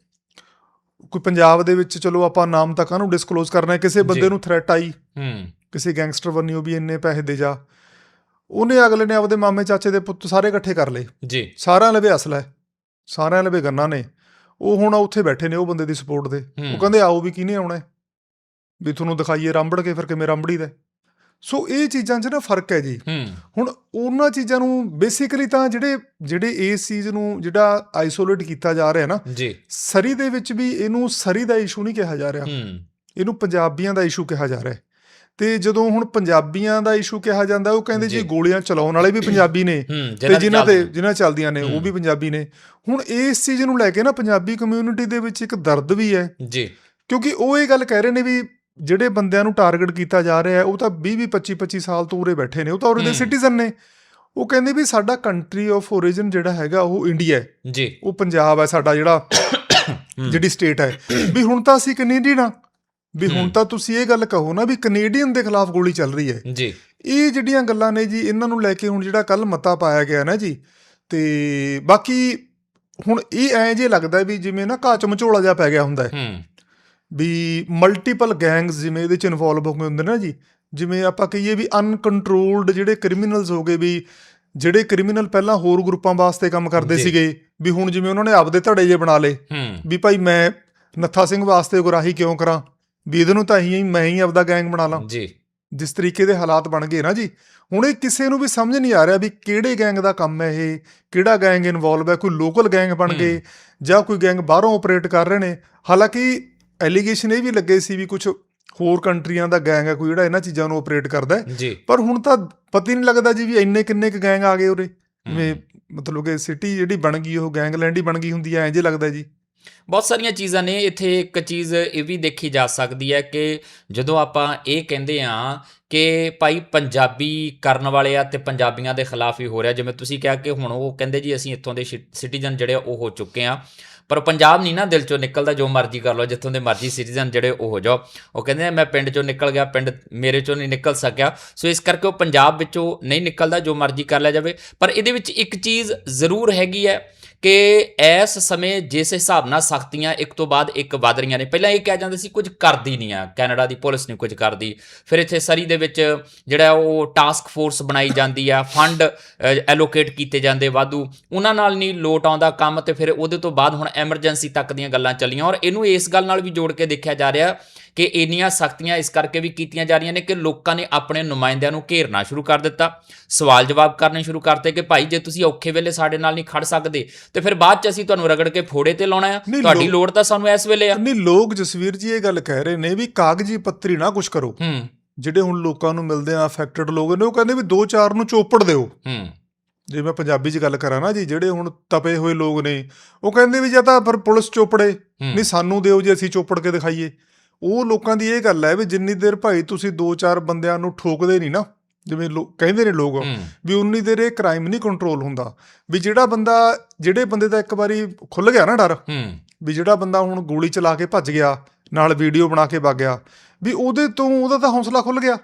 ਕੋਈ ਪੰਜਾਬ ਦੇ ਵਿੱਚ ਚਲੋ ਆਪਾਂ ਨਾਮ ਤਾਂ ਕਾਹਨੂੰ ਡਿਸਕਲੋਜ਼ ਕਰਨਾ ਹੈ ਕਿਸੇ। ਬੰਦੇ ਨੂੰ ਥ੍ਰੈਟ ਆਈ ਹੂੰ। ਕਿਸੇ ਗੈਂਗਸਟਰ ਵਰਨੀਓ ਵੀ ਇੰਨੇ ਪੈਸੇ ਦੇ ਜਾ ਉਹਨੇ ਅਗਲੇ ਨੇ ਆਪਦੇ ਮਾਮੇ ਚਾਚੇ ਦੇ ਪੁੱਤ ਸਾਰੇ ਇਕੱਠੇ ਕਰ ਲਏ। ਜੀ। ਸਾਰਿਆਂ ਲਵੇ ਅਸਲਾ ਹੈ ਸਾਰਿਆਂ ਲਵੇ ਗੰਨਾਂ ਨੇ। ਉਹ ਹੁਣ ਉੱਥੇ ਬੈਠੇ ਨੇ ਉਹ ਬੰਦੇ ਦੀ ਸਪੋਰਟ ਦੇ। ਉਹ ਕਹਿੰਦੇ ਆਓ ਵੀ ਕਿਹਨੇ ਆਉਣਾ? ਵੀ ਤੁਹਾਨੂੰ ਦਿਖਾਈਏ ਰਾਂਬੜ ਕੇ ਫਿਰ ਕਿਵੇਂ ਰਾਂਬੜੀ ਦਾ। ਸੋ ਇਹ ਚੀਜ਼ਾਂ 'ਚ ਨਾ ਫ਼ਰਕ ਹੈ ਜੀ। ਹੁਣ ਉਹਨਾਂ ਚੀਜ਼ਾਂ ਨੂੰ ਬੇਸਿਕਲੀ ਤਾਂ ਜਿਹੜੇ ਜਿਹੜੇ ਇਸ ਚੀਜ਼ ਨੂੰ ਜਿਹੜਾ ਆਈਸੋਲੇਟ ਕੀਤਾ ਜਾ ਰਿਹਾ ਨਾ ਜੀ। ਸਰੀ ਦੇ ਵਿੱਚ ਵੀ ਇਹਨੂੰ ਸਰੀ ਦਾ ਇਸ਼ੂ ਨਹੀਂ ਕਿਹਾ ਜਾ ਰਿਹਾ। ਇਹਨੂੰ ਪੰਜਾਬੀਆਂ ਦਾ ਇਸ਼ੂ ਕਿਹਾ ਜਾ ਰਿਹਾ। ਤੇ ਜਦੋਂ ਹੁਣ ਪੰਜਾਬੀਆਂ ਦਾ ਇਸ਼ੂ ਕਿਹਾ ਜਾਂਦਾ ਉਹ ਕਹਿੰਦੇ ਜੀ। ਗੋਲੀਆਂ ਚਲਾਉਣ ਵਾਲੇ ਵੀ ਪੰਜਾਬੀ ਨੇ। ਤੇ ਜਿਨ੍ਹਾਂ ਤੇ ਜਿਨ੍ਹਾਂ ਚੱਲਦੀਆਂ ਨੇ ਉਹ। ਵੀ ਪੰਜਾਬੀ ਨੇ। ਹੁਣ ਇਸ ਚੀਜ਼ ਨੂੰ ਲੈ ਕੇ ਨਾ ਪੰਜਾਬੀ ਕਮਿਊਨਿਟੀ ਦੇ ਵਿੱਚ ਇੱਕ ਦਰਦ ਵੀ ਹੈ। ਜੀ। ਕਿਉਂਕਿ ਉਹ ਇਹ ਗੱਲ ਕਹਿ ਰਹੇ ਨੇ ਵੀ ਜਿਹੜੇ ਬੰਦਿਆਂ ਨੂੰ ਟਾਰਗੇਟ ਕੀਤਾ ਜਾ ਰਿਹਾ ਹੈ ਉਹ ਤਾਂ 20 20 25 25 ਸਾਲ ਤੋਂ ਉਰੇ ਬੈਠੇ ਨੇ ਉਹ ਤਾਂ ਉਰੇ ਦੇ। ਸਿਟੀਜ਼ਨ ਨੇ। ਉਹ ਕਹਿੰਦੇ ਵੀ ਸਾਡਾ ਕੰਟਰੀ ਆਫ origin ਜਿਹੜਾ ਹੈਗਾ ਉਹ ਇੰਡੀਆ ਹੈ। ਜੀ। ਉਹ ਪੰਜਾਬ ਹੈ ਸਾਡਾ ਜਿਹੜਾ। ਜਿਹੜੀ ਸਟੇਟ ਹੈ। ਵੀ ਹੁਣ ਤਾਂ ਅਸੀਂ ਕੈਨੇਡੀਅਨ ਆ ਵੀ ਹੁਣ। ਤਾਂ ਤੁਸੀਂ ਇਹ ਗੱਲ ਕਹੋ ਨਾ ਵੀ ਕੈਨੇਡੀਅਨ ਦੇ ਖਿਲਾਫ ਗੋਲੀ ਚੱਲ ਰਹੀ ਹੈ। ਜੀ। ਇਹ ਜਿਹੜੀਆਂ ਗੱਲਾਂ ਨੇ ਜੀ ਇਹਨਾਂ ਨੂੰ ਲੈ ਕੇ ਹੁਣ ਜਿਹੜਾ ਕੱਲ ਮਤਾ ਪਾਇਆ ਗਿਆ ਨਾ ਜੀ ਤੇ ਬਾਕੀ ਹੁਣ ਇਹ ਐਂ ਜੇ ਲੱਗਦਾ ਵੀ ਜਿਵੇਂ ਨਾ ਘਾਹ ਚ ਮਝੋਲਾ ਜਿਹਾ ਪੈ ਗਿਆ ਹੁੰਦਾ ਹੈ। ਹੂੰ। ਵੀ ਮਲਟੀਪਲ ਗੈਂਗਸ ਜਿਵੇਂ ਇਹਦੇ ਚ ਇਨਵੋਲਵ ਹੋ ਗਏ ਹੁੰਦੇ ਨਾ ਜੀ ਜਿਵੇਂ ਆਪਾਂ ਕਹੀਏ ਵੀ ਅਨਕੰਟਰੋਲਡ ਜਿਹੜੇ ਕ੍ਰਿਮੀਨਲਸ ਹੋ ਗਏ ਵੀ ਜਿਹੜੇ ਕ੍ਰਿਮੀਨਲ ਪਹਿਲਾਂ ਹੋਰ ਗਰੁੱਪਾਂ ਵਾਸਤੇ ਕੰਮ ਕਰਦੇ। ਸੀਗੇ ਵੀ ਹੁਣ ਜਿਵੇਂ ਉਹਨਾਂ ਨੇ ਆਪਦੇ ਧੜੇ ਜੇ ਬਣਾ ਲਏ ਵੀ ਭਾਈ ਮੈਂ ਨੱਥਾ ਸਿੰਘ ਵਾਸਤੇ ਗੁਰਾਹੀ ਕਿਉਂ ਕਰਾਂ? ਵੀ ਇਹਦੇ ਨੂੰ ਤਾਂ ਹੀ ਮੈਂ ਹੀ ਆਪਦਾ ਗੈਂਗ ਬਣਾ ਲਾਂ। ਜੀ। ਜਿਸ ਤਰੀਕੇ ਦੇ ਹਾਲਾਤ ਬਣ ਗਏ ਨਾ ਜੀ ਹੁਣ ਇਹ ਕਿਸੇ ਨੂੰ ਵੀ ਸਮਝ ਨਹੀਂ ਆ ਰਿਹਾ ਵੀ ਕਿਹੜੇ ਗੈਂਗ ਦਾ ਕੰਮ ਹੈ ਇਹ ਕਿਹੜਾ ਗੈਂਗ ਇਨਵੋਲਵ ਹੈ ਕੋਈ ਲੋਕਲ ਗੈਂਗ ਬਣ। ਗਏ ਜਾਂ ਕੋਈ ਗੈਂਗ ਬਾਹਰੋਂ ਆਪਰੇਟ ਕਰ ਰਹੇ ਨੇ। ਹਾਲਾਂਕਿ ਐਲੀਗੇਸ਼ਨ ਇਹ ਵੀ ਲੱਗੇ ਸੀ ਵੀ ਕੁਝ ਹੋਰ ਕੰਟਰੀਆਂ ਦਾ ਗੈਂਗ ਹੈ ਕੋਈ ਜਿਹੜਾ ਇਹਨਾਂ ਚੀਜ਼ਾਂ ਨੂੰ ਆਪਰੇਟ ਕਰਦਾ ਹੈ। ਜੀ। ਪਰ ਹੁਣ ਤਾਂ ਪਤਾ ਹੀ ਨਹੀਂ ਲੱਗਦਾ ਜੀ ਵੀ ਇੰਨੇ ਕਿੰਨੇ ਕ ਗੈਂਗ ਆ ਗਏ ਉਰੇ। ਜਿਵੇਂ ਹੂੰ। ਮਤਲਬ ਕਿ ਸਿਟੀ ਜਿਹੜੀ ਬਣ ਗਈ ਉਹ ਗੈਂਗਲੈਂਡ ਹੀ ਬਣ ਗਈ ਹੁੰਦੀ ਐ ਇੰਜ ਲੱਗਦਾ ਜੀ। ਬਹੁਤ ਸਾਰੀਆਂ ਚੀਜ਼ਾਂ ਨੇ ਇੱਥੇ ਇੱਕ ਚੀਜ਼ ਇਹ ਵੀ ਦੇਖੀ ਜਾ ਸਕਦੀ ਹੈ ਕਿ ਜਦੋਂ ਆਪਾਂ ਇਹ ਕਹਿੰਦੇ ਆ ਕਿ ਭਾਈ ਪੰਜਾਬੀ ਕਰਨ ਵਾਲੇ ਆ ਤੇ ਪੰਜਾਬੀਆਂ ਦੇ ਖਿਲਾਫ ਹੀ ਹੋ ਰਿਹਾ ਜਿਵੇਂ ਤੁਸੀਂ ਕਿਹਾ ਕਿ ਹੁਣ ਉਹ ਕਹਿੰਦੇ ਜੀ ਅਸੀਂ ਇੱਥੋਂ ਦੇ ਸਿਟੀਜ਼ਨ ਜਿਹੜੇ ਆ ਉਹ ਹੋ ਚੁੱਕੇ ਆ। ਪਰ ਪੰਜਾਬ ਨਹੀਂ ਨਾ ਦਿਲ ਚੋਂ ਨਿਕਲਦਾ, ਜੋ ਮਰਜ਼ੀ ਕਰ ਲਓ, ਜਿੱਥੋਂ ਦੇ ਮਰਜ਼ੀ ਸਿਟੀਜ਼ਨ ਜਿਹੜੇ ਉਹ ਹੋ ਜਾਓ। ਉਹ ਕਹਿੰਦੇ ਮੈਂ ਪਿੰਡ ਚੋਂ ਨਿਕਲ ਗਿਆ, ਪਿੰਡ ਮੇਰੇ ਚੋਂ ਨਹੀਂ ਨਿਕਲ ਸਕਿਆ। ਸੋ ਇਸ ਕਰਕੇ ਉਹ ਪੰਜਾਬ ਵਿੱਚੋਂ ਨਹੀਂ ਨਿਕਲਦਾ, ਜੋ ਮਰਜ਼ੀ ਕਰ ਲਿਆ ਜਾਵੇ। ਪਰ ਇਹਦੇ ਵਿੱਚ ਇੱਕ ਚੀਜ਼ ਜ਼ਰੂਰ ਹੈਗੀ ਹੈ ਕਿ ਇਸ ਸਮੇਂ ਜਿਸ ਹਿਸਾਬ ਨਾਲ ਸਖਤੀਆਂ ਇੱਕ ਤੋਂ ਬਾਅਦ ਇੱਕ ਵਧ ਰਹੀਆਂ ਨੇ, ਪਹਿਲਾਂ ਇਹ ਕਿਹਾ ਜਾਂਦਾ ਸੀ ਕੁਝ ਕਰਦੀ ਨਹੀਂ ਆ, ਕੈਨੇਡਾ ਦੀ ਪੁਲਿਸ ਨਹੀਂ ਕੁਝ ਕਰਦੀ। ਫਿਰ ਇੱਥੇ ਸਰੀ ਦੇ ਵਿੱਚ ਜਿਹੜਾ ਉਹ ਟਾਸਕ ਫੋਰਸ ਬਣਾਈ ਜਾਂਦੀ ਆ ਫੰਡ ਐਲੋਕੇਟ ਕੀਤੇ ਜਾਂਦੇ ਵਾਧੂ। ਉਹਨਾਂ ਨਾਲ ਨਹੀਂ ਲੋਟ ਆਉਂਦਾ ਕੰਮ ਤੇ ਫਿਰ ਉਹਦੇ ਤੋਂ ਬਾਅਦ ਹੁਣ ਐਮਰਜੈਂਸੀ ਤੱਕ ਦੀਆਂ ਗੱਲਾਂ ਚੱਲੀਆਂ। ਔਰ ਇਹਨੂੰ ਇਸ ਗੱਲ ਨਾਲ ਵੀ ਜੋੜ ਕੇ ਦੇਖਿਆ ਜਾ ਰਿਹਾ ਕਿ ਇੰਨੀਆਂ ਸਖਤੀਆਂ ਇਸ ਕਰਕੇ ਵੀ ਕੀਤੀਆਂ ਜਾ ਰਹੀਆਂ ਨੇ ਕਿ ਲੋਕਾਂ ਨੇ ਆਪਣੇ ਨੁਮਾਇੰਦਿਆਂ ਨੂੰ ਘੇਰਨਾ ਸ਼ੁਰੂ ਕਰ ਦਿੱਤਾ। ਸਵਾਲ ਜਵਾਬ ਕਰਨੇ ਸ਼ੁਰੂ ਕਰਤੇ ਕਿ ਭਾਈ ਜੇ ਤੁਸੀਂ ਔਖੇ ਵੇਲੇ ਸਾਡੇ ਨਾਲ ਨਹੀਂ ਖੜ ਸਕਦੇ ਤੇ ਫਿਰ ਬਾਅਦ ਚ ਅਸੀਂ ਤੁਹਾਨੂੰ ਰਗੜ ਕੇ ਫੋੜੇ ਤੇ ਲਾਉਣਾ ਆ? ਤੁਹਾਡੀ ਲੋੜ ਤਾਂ ਸਾਨੂੰ ਇਸ ਵੇਲੇ ਆ। ਨਹੀਂ ਲੋਕ ਜਸਵੀਰ ਜੀ ਇਹ ਗੱਲ ਕਹਿ ਰਹੇ ਨੇ ਵੀ ਕਾਗਜ਼ੀ ਪੱਤਰੀ ਨਾ ਕੁਝ ਕਰੋ। ਹੂੰ। ਜਿਹੜੇ ਹੁਣ ਲੋਕਾਂ ਨੂੰ ਮਿਲਦੇ ਆ ਅਫੈਕਟਡ ਲੋਕ ਨੇ ਉਹ ਕਹਿੰਦੇ ਵੀ ਦੋ ਚਾਰ ਨੂੰ ਚੋਪੜ ਦਿਓ। ਹੂੰ। ਜੇ ਮੈਂ ਪੰਜਾਬੀ 'ਚ ਗੱਲ ਕਰਾਂ ਨਾ ਜੀ ਜਿਹੜੇ ਹੁਣ ਤਪੇ ਹੋਏ ਲੋਕ ਨੇ ਉਹ ਕਹਿੰਦੇ ਵੀ ਜਾਂ ਤਾਂ ਫਿਰ ਪੁਲਿਸ ਚੋਪੜੇ। ਨਹੀਂ ਸਾਨੂੰ ਦਿਓ ਜੇ ਅਸੀਂ ਚੋਪੜ ਕੇ ਦਿਖਾਈਏ। ਉਹ ਲੋਕਾਂ ਦੀ ਇਹ ਗੱਲ ਹੈ ਵੀ ਜਿੰਨੀ ਦੇਰ ਭਾਈ ਤੁਸੀਂ ਦੋ ਚਾਰ ਬੰਦਿਆਂ ਨੂੰ ਠੋਕਦੇ ਨਹੀਂ ਨਾ ਜਿਵੇਂ ਲੋਕ ਕਹਿੰਦੇ ਨੇ ਲੋਕ ਵੀ ਉਨੀ ਦੇਰ ਇਹ ਕ੍ਰਾਈਮ ਨਹੀਂ ਕੰਟਰੋਲ ਹੁੰਦਾ। ਵੀ ਜਿਹੜਾ ਬੰਦਾ ਜਿਹੜੇ ਬੰਦੇ ਦਾ ਇੱਕ ਵਾਰੀ ਖੁੱਲ ਗਿਆ ਨਾ ਡਰ ਵੀ ਜਿਹੜਾ ਬੰਦਾ ਹੁਣ ਗੋਲੀ ਚਲਾ ਕੇ ਭੱਜ ਗਿਆ ਨਾਲ ਵੀਡੀਓ ਬਣਾ ਕੇ ਵਗ ਗਿਆ ਵੀ ਉਹਦੇ ਤੋਂ ਉਹਦਾ ਤਾਂ ਹੌਸਲਾ ਖੁੱਲ ਗਿਆ।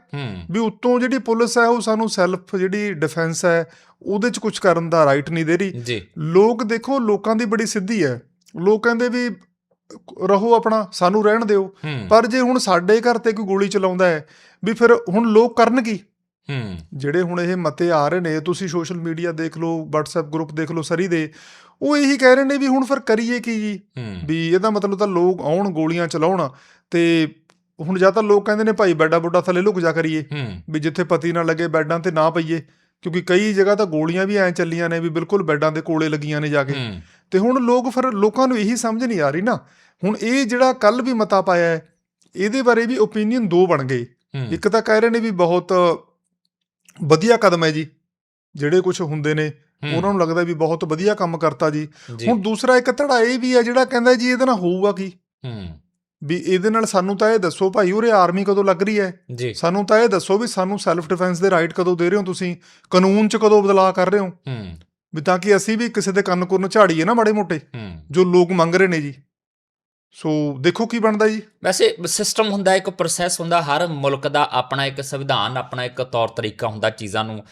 ਵੀ ਉੱਤੋਂ ਜਿਹੜੀ ਪੁਲਿਸ ਹੈ ਉਹ ਸਾਨੂੰ ਸੈਲਫ ਜਿਹੜੀ ਡਿਫੈਂਸ ਹੈ ਉਹਦੇ 'ਚ ਕੁਝ ਕਰਨ ਦਾ ਰਾਈਟ ਨਹੀਂ ਦੇ ਰਹੀ। ਲੋਕ ਦੇਖੋ ਲੋਕਾਂ ਦੀ ਬੜੀ ਸਿੱਧੀ ਹੈ। ਲੋਕ ਕਹਿੰਦੇ ਵੀ ਰਹੋ ਆਪਣਾ ਸਾਨੂੰ ਰਹਿਣ ਦਿਓ। ਪਰ ਜੇ ਹੁਣ ਸਾਡੇ ਘਰ ਤੇ ਕੋਈ ਗੋਲੀ ਚਲਾਉਂਦਾ ਹੈ ਵੀ ਫਿਰ ਹੁਣ ਲੋਕ ਕਰਨ ਕੀ? ਹੂੰ। ਜਿਹੜੇ ਹੁਣ ਇਹ ਮਤੇ ਆ ਰਹੇ ਨੇ ਤੁਸੀਂ ਸੋਸ਼ਲ ਮੀਡੀਆ ਦੇਖ ਲਓ WhatsApp ਗਰੁੱਪ ਦੇਖ ਲਓ ਸਰੀ ਦੇ ਉਹ ਇਹੀ ਕਹਿ ਰਹੇ ਨੇ ਵੀ ਹੁਣ ਫਿਰ ਕਰੀਏ ਕੀ ਜੀ? ਵੀ ਇਹਦਾ ਮਤਲਬ ਤਾਂ ਲੋਕ ਆਉਣ ਗੋਲੀਆਂ ਚਲਾਉਣ ਤੇ ਹੁਣ ਜਾਂ ਤਾਂ ਲੋਕ ਕਹਿੰਦੇ ਨੇ ਭਾਈ ਬੈੱਡਾ ਬੁੱਡਾ ਥੱਲੇ ਲੁਕ ਜਾ ਕਰੀਏ। ਵੀ ਜਿੱਥੇ ਪਤੀ ਨਾ ਲੱਗੇ ਬੈੱਡਾਂ ਤੇ ਨਾ ਪਈਏ। ਕਿਉਂਕਿ ਕਈ ਜਗ੍ਹਾ ਤਾਂ ਗੋਲੀਆਂ ਵੀ ਐਂ ਚੱਲੀਆਂ ਨੇ ਵੀ ਬਿਲਕੁਲ ਬੈੱਡਾਂ ਦੇ ਕੋਲੇ ਲੱਗੀਆਂ ਨੇ ਜਾ ਕੇ। ਤੇ ਹੁਣ ਲੋਕ ਫਿਰ ਲੋਕਾਂ ਨੂੰ ਇਹੀ ਸਮਝ ਨਹੀਂ ਆ ਰਹੀ ਨਾ। ਹੁਣ ਇਹ ਜਿਹੜਾ ਕੱਲ ਵੀ ਮਤਾ ਪਾਇਆ ਹੈ ਇਹਦੇ ਬਾਰੇ ਵੀ ਓਪੀਨੀਅਨ ਦੋ ਬਣ ਗਏ। ਇੱਕ ਤਾਂ ਕਹਿ ਰਹੇ ਨੇ ਵੀ ਬਹੁਤ ਵਧੀਆ ਕਦਮ ਹੈ ਜੀ ਜਿਹੜੇ ਕੁਝ ਹੁੰਦੇ ਨੇ। ਉਹਨਾਂ ਨੂੰ ਲੱਗਦਾ ਵੀ ਬਹੁਤ ਵਧੀਆ ਕੰਮ ਕਰਤਾ ਜੀ। ਹੁਣ ਦੂਸਰਾ ਇੱਕ ਧੜਾ ਇਹ ਵੀ ਹੈ ਜਿਹੜਾ ਕਹਿੰਦਾ ਜੀ ਇਹਦੇ ਨਾਲ ਹੋਊਗਾ ਕੀ? ਵੀ ਇਹਦੇ ਨਾਲ ਸਾਨੂੰ ਤਾਂ ਇਹ ਦੱਸੋ ਭਾਈ ਉਰੇ ਆਰਮੀ ਕਦੋਂ ਲੱਗ ਰਹੀ ਹੈ? ਸਾਨੂੰ ਤਾਂ ਇਹ ਦੱਸੋ ਵੀ ਸਾਨੂੰ ਸੈਲਫ ਡਿਫੈਂਸ ਦੇ ਰਾਈਟ ਕਦੋਂ ਦੇ ਰਹੇ ਹੋ ਤੁਸੀਂ? ਕਾਨੂੰਨ 'ਚ ਕਦੋਂ ਬਦਲਾਅ ਕਰ ਰਹੇ ਹੂੰ। ਵੀ ਤਾਂ ਕਿ ਅਸੀਂ ਵੀ ਕਿਸੇ ਦੇ ਕੰਨ ਕੁੰਨ ਝਾੜੀਏ ਨਾ ਮਾੜੇ ਮੋਟੇ। ਜੋ ਲੋਕ ਮੰਗ ਰਹੇ ਨੇ ਜੀ। ਸੋ ਦੇਖੋ ਕੀ ਬਣਦਾ ਜੀ। ਵੈਸੇ ਸਿਸਟਮ ਹੁੰਦਾ ਇੱਕ ਪ੍ਰੋਸੈਸ ਹੁੰਦਾ ਹਰ ਮੁਲਕ ਦਾ ਆਪਣਾ ਇੱਕ ਸੰਵਿਧਾਨ ਆਪਣਾ ਇੱਕ ਤੌਰ ਤਰੀਕਾ ਹੁੰਦਾ ਚੀਜ਼ਾਂ ਨੂੰ।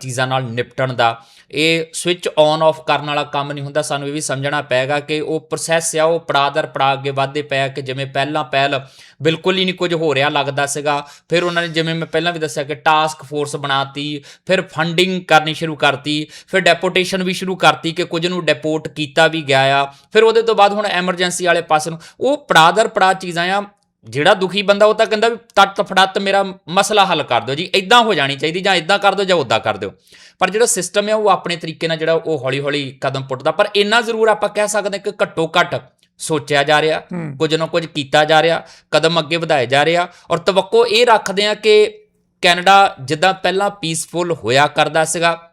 ਚੀਜ਼ਾਂ ਨਾਲ ਨਿਪਟਣ ਦਾ। ਇਹ ਸਵਿਚ ਔਨ ਆਫ ਕਰਨ ਵਾਲਾ ਕੰਮ ਨਹੀਂ ਹੁੰਦਾ। ਸਾਨੂੰ ਇਹ ਵੀ ਸਮਝਣਾ ਪਏਗਾ ਕਿ ਉਹ ਪ੍ਰੋਸੈਸ ਆ, ਉਹ ਪੜਾਅ ਦਰ ਪੜਾਅ ਅੱਗੇ ਵਧਦੇ ਪਿਆ ਕਿ ਜਿਵੇਂ ਪਹਿਲਾਂ ਪਹਿਲ ਬਿਲਕੁਲ ਹੀ ਨਹੀਂ ਕੁਝ ਹੋ ਰਿਹਾ ਲੱਗਦਾ ਸੀਗਾ। ਫਿਰ ਉਹਨਾਂ ਨੇ ਜਿਵੇਂ ਮੈਂ ਪਹਿਲਾਂ ਵੀ ਦੱਸਿਆ ਕਿ ਟਾਸਕ ਫੋਰਸ ਬਣਾਤੀ, ਫਿਰ ਫੰਡਿੰਗ ਕਰਨੀ ਸ਼ੁਰੂ ਕਰਤੀ, ਫਿਰ ਡੈਪੋਟੇਸ਼ਨ ਵੀ ਸ਼ੁਰੂ ਕਰਤੀ ਕਿ ਕੁਝ ਨੂੰ ਡੈਪੋਰਟ ਕੀਤਾ ਵੀ ਗਿਆ ਆ। ਫਿਰ ਉਹਦੇ ਤੋਂ ਬਾਅਦ ਹੁਣ ਐਮਰਜੈਂਸੀ ਵਾਲੇ ਪਾਸੇ ਨੂੰ ਉਹ ਪੜਾਅ ਦਰ ਪੜਾਅ ਚੀਜ਼ਾਂ ਆ ਜਿਹੜਾ ਦੁਖੀ ਬੰਦਾ ਉਹ ਤਾਂ ਕਹਿੰਦਾ ਵੀ ਤੱਟ ਫੜੱਤ ਮੇਰਾ ਮਸਲਾ ਹੱਲ ਕਰ ਦਿਓ ਜੀ ਇਦਾਂ ਹੋ ਜਾਣੀ ਚਾਹੀਦੀ ਜਾਂ ਇਦਾਂ ਕਰ ਦਿਓ ਜਾਂ ਉਦਾਂ ਕਰ ਦਿਓ। ਪਰ ਜਿਹੜਾ ਸਿਸਟਮ ਹੈ ਉਹ ਆਪਣੇ ਤਰੀਕੇ ਨਾਲ ਜਿਹੜਾ ਉਹ ਹੌਲੀ ਹੌਲੀ ਕਦਮ ਪੁੱਟਦਾ ਪਰ ਇੰਨਾ ਜ਼ਰੂਰ ਆਪਾਂ ਕਹਿ ਸਕਦੇ ਹਾਂ ਕਿ ਘੱਟੋ ਘੱਟ ਸੋਚਿਆ ਜਾ ਰਿਹਾ ਕੁਝ ਨਾ ਕੁਝ ਕੀਤਾ ਜਾ ਰਿਹਾ ਕਦਮ ਅੱਗੇ ਵਧਾਏ ਜਾ ਰਿਹਾ ਔਰ ਤਵੱਕੋ ਇਹ ਰੱਖਦੇ ਆ ਕਿ ਕੈਨੇਡਾ ਜਿੱਦਾਂ ਪਹਿਲਾਂ ਪੀਸਫੁਲ ਹੋਇਆ ਕਰਦਾ ਸੀਗਾ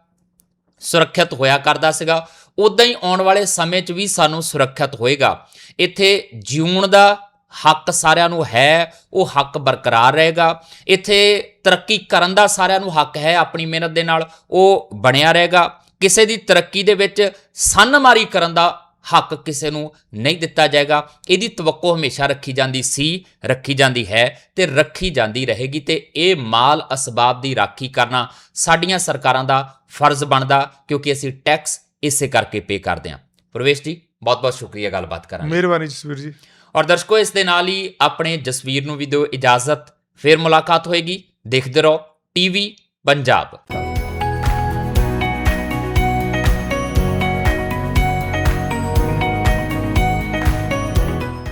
ਸੁਰੱਖਿਅਤ ਹੋਇਆ ਕਰਦਾ ਸੀਗਾ ਉਦਾਂ ਹੀ ਆਉਣ ਵਾਲੇ ਸਮੇਂ 'ਚ ਵੀ ਸਾਨੂੰ ਸੁਰੱਖਿਅਤ ਹੋਏਗਾ। ਇੱਥੇ ਜਿਉਣ ਦਾ ਹੱਕ ਸਾਰਿਆਂ ਨੂੰ ਹੈ, ਉਹ ਹੱਕ ਬਰਕਰਾਰ ਰਹੇਗਾ। ਇੱਥੇ ਤਰੱਕੀ ਕਰਨ ਦਾ ਸਾਰਿਆਂ ਨੂੰ ਹੱਕ ਹੈ ਆਪਣੀ ਮਿਹਨਤ ਦੇ ਨਾਲ, ਉਹ ਬਣਿਆ ਰਹੇਗਾ। ਕਿਸੇ ਦੀ ਤਰੱਕੀ ਦੇ ਵਿੱਚ ਸੰਨਮਾਰੀ ਕਰਨ ਦਾ ਹੱਕ ਕਿਸੇ ਨੂੰ ਨਹੀਂ ਦਿੱਤਾ ਜਾਏਗਾ। ਇਹਦੀ ਤਵੱਕੋ ਹਮੇਸ਼ਾ ਰੱਖੀ ਜਾਂਦੀ ਸੀ, ਰੱਖੀ ਜਾਂਦੀ ਹੈ ਤੇ ਰੱਖੀ ਜਾਂਦੀ ਰਹੇਗੀ ਤੇ ਇਹ ਮਾਲ ਅਸਬਾਬ ਦੀ ਰਾਖੀ ਕਰਨਾ ਸਾਡੀਆਂ ਸਰਕਾਰਾਂ ਦਾ ਫਰਜ਼ ਬਣਦਾ ਕਿਉਂਕਿ ਅਸੀਂ ਟੈਕਸ ਇਸੇ ਕਰਕੇ ਪੇ ਕਰਦੇ ਹਾਂ। ਪ੍ਰਵੇਸ਼ ਜੀ ਬਹੁਤ ਬਹੁਤ ਸ਼ੁਕਰੀਆ ਗੱਲਬਾਤ ਕਰਨ ਮਿਹਰਬਾਨੀ ਜਸਵੀਰ ਜੀ। ਔਰ ਦਰਸ਼ਕੋ, ਇਸ ਦੇ ਨਾਲ ਹੀ ਆਪਣੇ ਜਸਵੀਰ ਨੂੰ ਵੀ ਦਿਓ ਇਜਾਜ਼ਤ। ਫਿਰ ਮੁਲਾਕਾਤ ਹੋਏਗੀ। ਦੇਖਦੇ ਰਹੋ। ਟੀਵੀ ਪੰਜਾਬ।